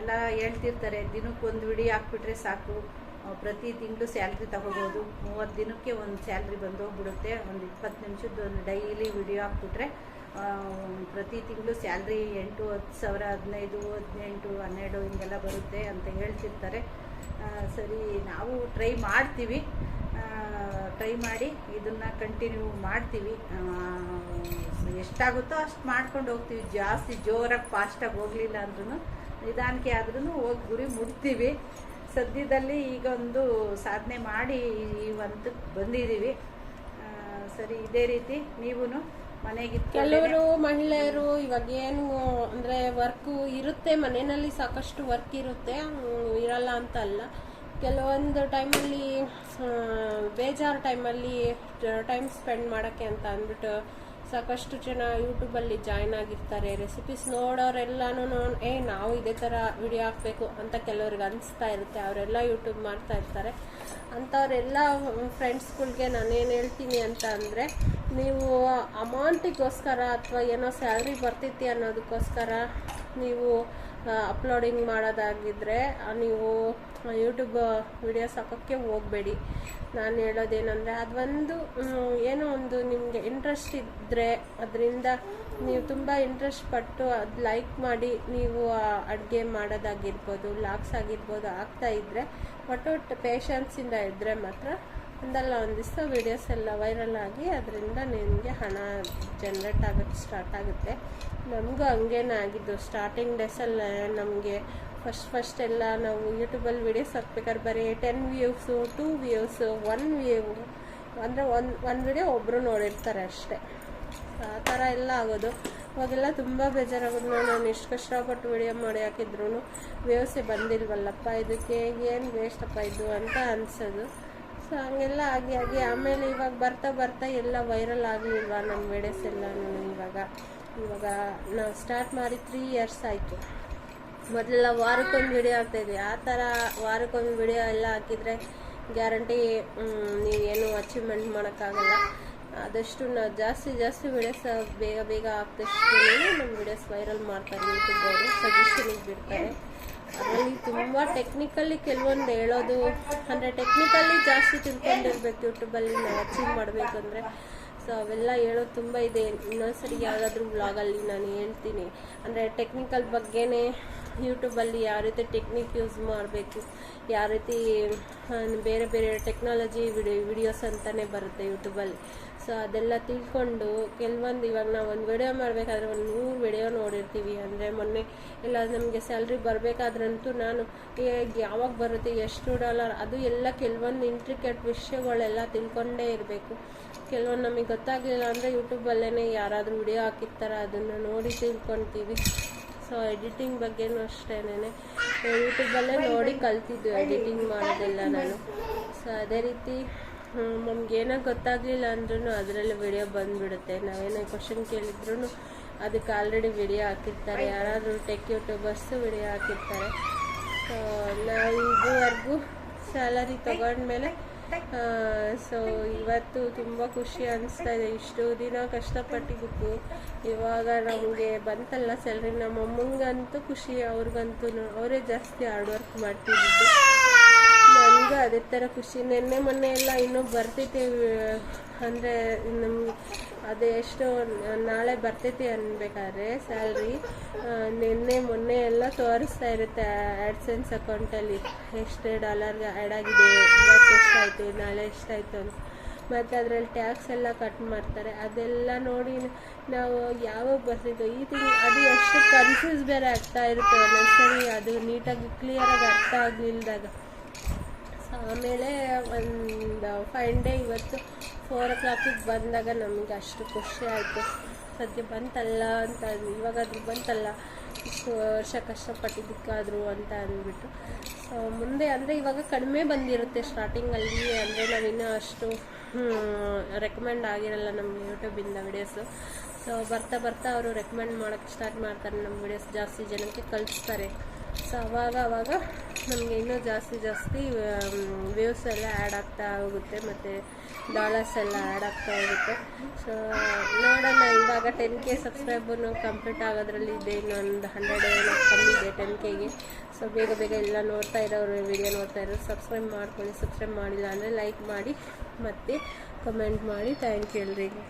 ಎಲ್ಲ ಹೇಳ್ತಿರ್ತಾರೆ, ದಿನಕ್ಕೊಂದು ವಿಡಿಯೋ ಹಾಕ್ಬಿಟ್ರೆ ಸಾಕು. ಪ್ರತಿ ತಿಂಗಳು ಸ್ಯಾಲ್ರಿ ತಗೋಬೋದು. ಮೂವತ್ತು ದಿನಕ್ಕೆ ಒಂದು ಸ್ಯಾಲ್ರಿ ಬಂದೋಗ್ಬಿಡುತ್ತೆ. ಒಂದು ಇಪ್ಪತ್ತು ನಿಮಿಷದ್ದು ಒಂದು ಡೈಲಿ ವಿಡಿಯೋ ಹಾಕ್ಬಿಟ್ರೆ ಪ್ರತಿ ತಿಂಗಳು ಸ್ಯಾಲ್ರಿ ಎಂಟು, ಹತ್ತು ಸಾವಿರ, ಹದಿನೈದು, ಹದಿನೆಂಟು, ಹನ್ನೆರಡು ಹಿಂಗೆಲ್ಲ ಬರುತ್ತೆ ಅಂತ ಹೇಳ್ತಿರ್ತಾರೆ. ಸರಿ, ನಾವು ಟ್ರೈ ಮಾಡ್ತೀವಿ. ಟ್ರೈ ಮಾಡಿ ಇದನ್ನು ಕಂಟಿನ್ಯೂ ಮಾಡ್ತೀವಿ. ಎಷ್ಟಾಗುತ್ತೋ ಅಷ್ಟು ಮಾಡ್ಕೊಂಡು ಹೋಗ್ತೀವಿ. ಜಾಸ್ತಿ ಜೋರಾಗಿ ಫಾಸ್ಟಾಗಿ ಹೋಗಲಿಲ್ಲ ಅಂದ್ರೂ ನಿಧಾನಕ್ಕೆ ಆದ್ರೂ ಹೋಗಿ ಗುರಿ ಮುಟ್ತೀವಿ. ಸದ್ಯದಲ್ಲಿ ಈಗ ಒಂದು ಸಾಧನೆ ಮಾಡಿ ಈ ಹಂತಕ್ಕೆ ಬಂದಿದ್ದೀವಿ. ಸರಿ, ಇದೇ ರೀತಿ ನೀವು ಮನೆಗೆ ಕೆಲವರು ಮಹಿಳೆಯರು ಇವಾಗ ಏನು ಅಂದರೆ ವರ್ಕು ಇರುತ್ತೆ, ಮನೆಯಲ್ಲಿ ಸಾಕಷ್ಟು ವರ್ಕ್ ಇರುತ್ತೆ ಇರಲ್ಲ ಅಂತ ಅಲ್ಲ. ಕೆಲವೊಂದು ಟೈಮಲ್ಲಿ ಬೇಜಾರು ಟೈಮಲ್ಲಿ, ಟೈಮ್ ಸ್ಪೆಂಡ್ ಮಾಡೋಕ್ಕೆ ಅಂತ ಅಂದ್ಬಿಟ್ಟು ಸಾಕಷ್ಟು ಜನ ಯೂಟ್ಯೂಬಲ್ಲಿ ಜಾಯ್ನ್ ಆಗಿರ್ತಾರೆ ರೆಸಿಪೀಸ್ ನೋಡೋರೆಲ್ಲನೂ ಏ, ನಾವು ಇದೇ ಥರ ವಿಡಿಯೋ ಹಾಕಬೇಕು ಅಂತ ಕೆಲವ್ರಿಗೆ ಅನಿಸ್ತಾ ಇರುತ್ತೆ. ಅವರೆಲ್ಲ ಯೂಟ್ಯೂಬ್ ಮಾಡ್ತಾ ಇರ್ತಾರೆ. ಅಂಥವರೆಲ್ಲ ಫ್ರೆಂಡ್ಸ್ಗಳ್ಗೆ ನಾನೇನು ಹೇಳ್ತೀನಿ ಅಂತ ಅಂದರೆ, ನೀವು ಅಮೌಂಟಿಗೋಸ್ಕರ ಅಥವಾ ಏನೋ ಸ್ಯಾಲ್ರಿ ಬರ್ತೈತಿ ಅನ್ನೋದಕ್ಕೋಸ್ಕರ ನೀವು ಅಪ್ಲೋಡಿಂಗ್ ಮಾಡೋದಾಗಿದ್ದರೆ ನೀವು ಯೂಟ್ಯೂಬ್ ವಿಡಿಯೋಸ್ ಹಾಕೋಕ್ಕೆ ಹೋಗಬೇಡಿ. ನಾನು ಹೇಳೋದೇನಂದರೆ, ಅದೊಂದು ಏನೋ ಒಂದು ನಿಮಗೆ ಇಂಟ್ರೆಸ್ಟ್ ಇದ್ದರೆ ಅದರಿಂದ ನೀವು ತುಂಬ ಇಂಟ್ರೆಸ್ಟ್ ಪಟ್ಟು ಅದು ಲೈಕ್ ಮಾಡಿ ನೀವು ಅಡುಗೆ ಮಾಡೋದಾಗಿರ್ಬೋದು ಲಾಕ್ಸ್ ಆಗಿರ್ಬೋದು ಆಗ್ತಾ ಇದ್ದರೆ ಒಟ್ಟು ಪೇಷನ್ಸಿಂದ ಇದ್ದರೆ ಮಾತ್ರ ಒಂದಲ್ಲ ಒಂದು ದಿವಸ ವೀಡಿಯೋಸ್ ಎಲ್ಲ ವೈರಲ್ ಆಗಿ ಅದರಿಂದ ನಿಮಗೆ ಹಣ ಜನ್ರೇಟ್ ಆಗೋಕ್ಕೆ ಸ್ಟಾರ್ಟ್ ಆಗುತ್ತೆ. ನಮಗೂ ಹಂಗೇನೇ ಆಗಿದ್ದು ಸ್ಟಾರ್ಟಿಂಗ್ ಡೇಸಲ್ಲೇ ನಮಗೆ ಫಸ್ಟ್ ಫಸ್ಟ್ ಎಲ್ಲ ನಾವು ಯೂಟ್ಯೂಬಲ್ಲಿ ವೀಡಿಯೋಸ್ ಹಾಕ್ಬೇಕಾದ್ರೆ ಬರೀ ten views two views one view ಅಂದರೆ ಒಂದು ಒಂದು ವಿಡಿಯೋ ಒಬ್ಬರು ನೋಡಿರ್ತಾರೆ ಅಷ್ಟೇ. ಆ ಥರ ಎಲ್ಲ ಆಗೋದು. ಅವಾಗೆಲ್ಲ ತುಂಬ ಬೇಜಾರಾಗೋದು. ನಾನು ಇಷ್ಟು ಕಷ್ಟಪಟ್ಟು ವಿಡಿಯೋ ಮಾಡಿ ಹಾಕಿದ್ರು ವ್ಯೂಸೇ ಬಂದಿಲ್ವಲ್ಲಪ್ಪ, ಇದಕ್ಕೆ ಏನು ವೇಸ್ಟಪ್ಪ ಇದು ಅಂತ ಅನ್ಸೋದು. ಸೊ ಹಂಗೆಲ್ಲ ಆಗಿ ಆಗಿ ಆಮೇಲೆ ಇವಾಗ ಬರ್ತಾ ಬರ್ತಾ ಎಲ್ಲ ವೈರಲ್ ಆಗಲಿಲ್ವಾ ನಮ್ಮ ವಿಡಿಯೋಸ್ ಎಲ್ಲನೂ ಇವಾಗ? ಇವಾಗ ನಾವು ಸ್ಟಾರ್ಟ್ ಮಾಡಿ ತ್ರೀ ಇಯರ್ಸ್ ಆಯಿತು. ಮೊದಲೆಲ್ಲ ವಾರಕ್ಕೊಂದು ವಿಡಿಯೋ ಆಗ್ತಾಯಿದ್ವಿ ಆ ಥರ ವಾರಕ್ಕೊಂದು ವಿಡಿಯೋ ಎಲ್ಲ ಹಾಕಿದರೆ ಗ್ಯಾರಂಟಿ ನೀವೇನು ಅಚೀವ್ಮೆಂಟ್ ಮಾಡೋಕ್ಕಾಗಲ್ಲ. ಆದಷ್ಟು ನಾವು ಜಾಸ್ತಿ ಜಾಸ್ತಿ ವಿಡಿಯೋಸ್ ಬೇಗ ಬೇಗ ಹಾಕ್ದಷ್ಟು ನಮ್ಮ ವಿಡಿಯೋಸ್ ವೈರಲ್ ಮಾಡ್ತಾರೆ ಯೂಟ್ಯೂಬ್ ಅವರು ಸಜೆಷನಿಗೆ ಬಿಡ್ತಾರೆ. ಅದರಲ್ಲಿ ತುಂಬ ಟೆಕ್ನಿಕಲಿ ಕೆಲವೊಂದು ಹೇಳೋದು, ಅಂದರೆ ಟೆಕ್ನಿಕಲ್ಲಿ ಜಾಸ್ತಿ ತಿಳ್ಕೊಂಡಿರ್ಬೇಕು ಯೂಟ್ಯೂಬಲ್ಲಿ ನಾವು ಅಚೀವ್ ಮಾಡಬೇಕಂದ್ರೆ. ಸೊ ಅವೆಲ್ಲ ಹೇಳೋದು ತುಂಬ ಇದೆ. ಇನ್ನೊಂದ್ಸರಿ ಯಾವುದಾದ್ರೂ ಬ್ಲಾಗಲ್ಲಿ ನಾನು ಹೇಳ್ತೀನಿ. ಅಂದರೆ ಟೆಕ್ನಿಕಲ್ ಬಗ್ಗೆನೇ ಯೂಟ್ಯೂಬಲ್ಲಿ ಯಾವ ರೀತಿ ಟೆಕ್ನಿಕ್ ಯೂಸ್ ಮಾಡಬೇಕು, ಯಾವ ರೀತಿ ಬೇರೆ ಬೇರೆ ಟೆಕ್ನಾಲಜಿ ವಿಡಿಯೋ ವಿಡಿಯೋಸ್ ಅಂತಲೇ ಬರುತ್ತೆ ಯೂಟ್ಯೂಬಲ್ಲಿ ಸೊ ಅದೆಲ್ಲ ತಿಳ್ಕೊಂಡು ಕೆಲವೊಂದು ಇವಾಗ ನಾವು ಒಂದು ವಿಡಿಯೋ ಮಾಡಬೇಕಾದ್ರೆ ಒಂದು ನೂರು ವಿಡಿಯೋ ನೋಡಿರ್ತೀವಿ. ಅಂದರೆ ಮೊನ್ನೆ ಎಲ್ಲ ನಮಗೆ ಸ್ಯಾಲ್ರಿ ಬರಬೇಕಾದ್ರಂತೂ ನಾನು ಯಾವಾಗ ಬರುತ್ತೆ, ಎಷ್ಟು ಡಾಲರ್ ಅದು ಎಲ್ಲ ಕೆಲವೊಂದು ಇಂಟ್ರಿಕೇಟ್ ವಿಷಯಗಳೆಲ್ಲ ತಿಳ್ಕೊಂಡೇ ಇರಬೇಕು. ಕೆಲವೊಂದು ನಮಗೆ ಗೊತ್ತಾಗಲಿಲ್ಲ ಅಂದರೆ ಯೂಟ್ಯೂಬಲ್ಲೇ ಯಾರಾದರೂ ವಿಡಿಯೋ ಹಾಕಿರ್ತಾರೆ, ಅದನ್ನು ನೋಡಿ ತಿಳ್ಕೊತೀವಿ. ಸೊ ಎಡಿಟಿಂಗ್ ಬಗ್ಗೆನೂ ಅಷ್ಟೇನೆ ಯೂಟ್ಯೂಬಲ್ಲೇ ನೋಡಿ ಕಲ್ತಿದ್ದು ಎಡಿಟಿಂಗ್ ಮಾಡೋದೆಲ್ಲ ನಾನು. ಸೊ ಅದೇ ರೀತಿ ನಮಗೇನೋ ಗೊತ್ತಾಗಲಿಲ್ಲ ಅಂದ್ರೂ ಅದರಲ್ಲಿ ವಿಡಿಯೋ ಬಂದುಬಿಡುತ್ತೆ. ನಾವೇನೋ ಕ್ವಶನ್ ಕೇಳಿದ್ರು ಅದಕ್ಕೆ ಆಲ್ರೆಡಿ ವಿಡಿಯೋ ಹಾಕಿರ್ತಾರೆ. ಯಾರಾದರೂ ಟೆಕ್ ಯೂಟ್ಯೂಬರ್ಸ್ ವಿಡಿಯೋ ಹಾಕಿರ್ತಾರೆ. ಸೊ ನಾವು ಇದುವರೆಗೂ ಸ್ಯಾಲರಿ ತಗೊಂಡ್ಮೇಲೆ ಸೊ ಇವತ್ತು ತುಂಬ ಖುಷಿ ಅನಿಸ್ತಾ ಇದೆ. ಇಷ್ಟು ದಿನ ಕಷ್ಟಪಟ್ಟಿದ್ದಕ್ಕೂ ಇವಾಗ ನಮಗೆ ಬಂತಲ್ಲ ಸ್ಯಾಲ್ರಿ ನಮ್ಮ ಅಮ್ಮಂಗಂತೂ ಖುಷಿ, ಅವ್ರಿಗಂತೂ ಅವರೇ ಜಾಸ್ತಿ ಹಾರ್ಡ್ ವರ್ಕ್ ಮಾಡ್ತಿದ್ದು ನನಗೂ ಅದೇ ಥರ ಖುಷಿ. ನಿನ್ನೆ ಮೊನ್ನೆ ಎಲ್ಲ ಇನ್ನೂ ಬರ್ತಿದ್ದೇವೆ, ಅಂದರೆ ನಮ್ಗೆ ಅದು ಎಷ್ಟು ನಾಳೆ ಬರ್ತೈತಿ ಅನ್ಬೇಕಾದ್ರೆ ಸ್ಯಾಲ್ರಿ ನಿನ್ನೆ ಮೊನ್ನೆ ಎಲ್ಲ ತೋರಿಸ್ತಾ ಇರುತ್ತೆ ಆ್ಯಡ್ಸೆನ್ಸ್ ಅಕೌಂಟಲ್ಲಿ ಎಷ್ಟು ಡಾಲರ್ಗೆ ಆ್ಯಡ್ ಆಗಿದೆ, ಇವತ್ತು ಎಷ್ಟಾಯಿತು, ನಾಳೆ ಎಷ್ಟಾಯಿತು ಅಂತ. ಮತ್ತು ಅದರಲ್ಲಿ ಟ್ಯಾಕ್ಸ್ ಎಲ್ಲ ಕಟ್ ಮಾಡ್ತಾರೆ. ಅದೆಲ್ಲ ನೋಡಿ ನಾವು ಯಾವಾಗ ಬರ್ತಿದ್ದೋ ಈ ತಿಂಗ್, ಅದು ಎಷ್ಟು ಕನ್ಫ್ಯೂಸ್ ಬೇರೆ ಆಗ್ತಾ ಇರುತ್ತೆ ಒಂದೊಂದ್ಸರಿ ಅದು ನೀಟಾಗಿ ಕ್ಲಿಯರಾಗಿ ಅರ್ಥ ಆಗಲಿಲ್ದಾಗ. ಆಮೇಲೆ ಒಂದು ಫೈವ್ ಡೇ ಇವತ್ತು. ಫೋರ್ ಓ ಕ್ಲಾಕಿಗೆ ಬಂದಾಗ ನಮಗೆ ಅಷ್ಟು ಖುಷಿ ಆಯಿತು. ಸದ್ಯ ಬಂತಲ್ಲ ಅಂತ ಅಂದ್ಬಿಟ್ಟು ಇವಾಗ ಅದ್ರ ಬಂತಲ್ಲ. ಇಷ್ಟು ವರ್ಷ ಕಷ್ಟಪಟ್ಟಿದ್ದಕ್ಕಾದ್ರು ಅಂತ ಅಂದ್ಬಿಟ್ಟು. ಸೊ ಮುಂದೆ ಅಂದರೆ ಇವಾಗ ಕಡಿಮೆ ಬಂದಿರುತ್ತೆ ಸ್ಟಾರ್ಟಿಂಗಲ್ಲಿ ಅಂದರೆ ನಾವಿನ್ನೂ ಅಷ್ಟು ರೆಕಮೆಂಡ್ ಆಗಿರಲ್ಲ ನಮ್ಮ ಯೂಟ್ಯೂಬಿಂದ ವಿಡಿಯೋಸು ಸೊ ಬರ್ತಾ ಬರ್ತಾ ಅವರು ರೆಕಮೆಂಡ್ ಮಾಡೋಕ್ಕೆ ಸ್ಟಾರ್ಟ್ ಮಾಡ್ತಾರೆ. ನಮ್ಮ ವಿಡಿಯೋಸ್ ಜಾಸ್ತಿ ಜನಕ್ಕೆ ಕಳಿಸ್ತಾರೆ. ಸೊ ಅವಾಗ ಅವಾಗ ನಮಗೆ ಇನ್ನೂ ಜಾಸ್ತಿ ಜಾಸ್ತಿ ವ್ಯೂಸ್ ಎಲ್ಲ ಆ್ಯಡ್ ಆಗ್ತಾ ಹೋಗುತ್ತೆ ಮತ್ತು ಡಾಲರ್ಸ್ ಎಲ್ಲ ಆ್ಯಡ್ ಆಗ್ತಾ ಹೋಗುತ್ತೆ. ಸೊ ನೋಡೋಣ ಇವಾಗ ಟೆನ್ ಕೆ ಸಬ್ಸ್ಕ್ರೈಬರ್ನು ಕಂಪ್ಲೀಟ್ ಆಗೋದ್ರಲ್ಲಿ ಇದೆ, ಇನ್ನೊಂದು ಹಂಡ್ರೆಡ್ ಏನೋ ಕಮ್ಮಿ ಇದೆ ಟೆನ್ ಕೆಗೆ ಸೊ ಬೇಗ ಬೇಗ ಎಲ್ಲ ನೋಡ್ತಾ ಇರೋರು ವಿಡಿಯೋ ನೋಡ್ತಾ ಇರೋರು ಸಬ್ಸ್ಕ್ರೈಬ್ ಮಾಡ್ಕೊಳ್ಳಿ. ಸಬ್ಸ್ಕ್ರೈಬ್ ಮಾಡಿಲ್ಲ ಅಂದರೆ ಲೈಕ್ ಮಾಡಿ, ಮತ್ತು ಕಮೆಂಟ್ ಮಾಡಿ. ಥ್ಯಾಂಕ್ ಯು ಎಲ್ರಿಗೂ.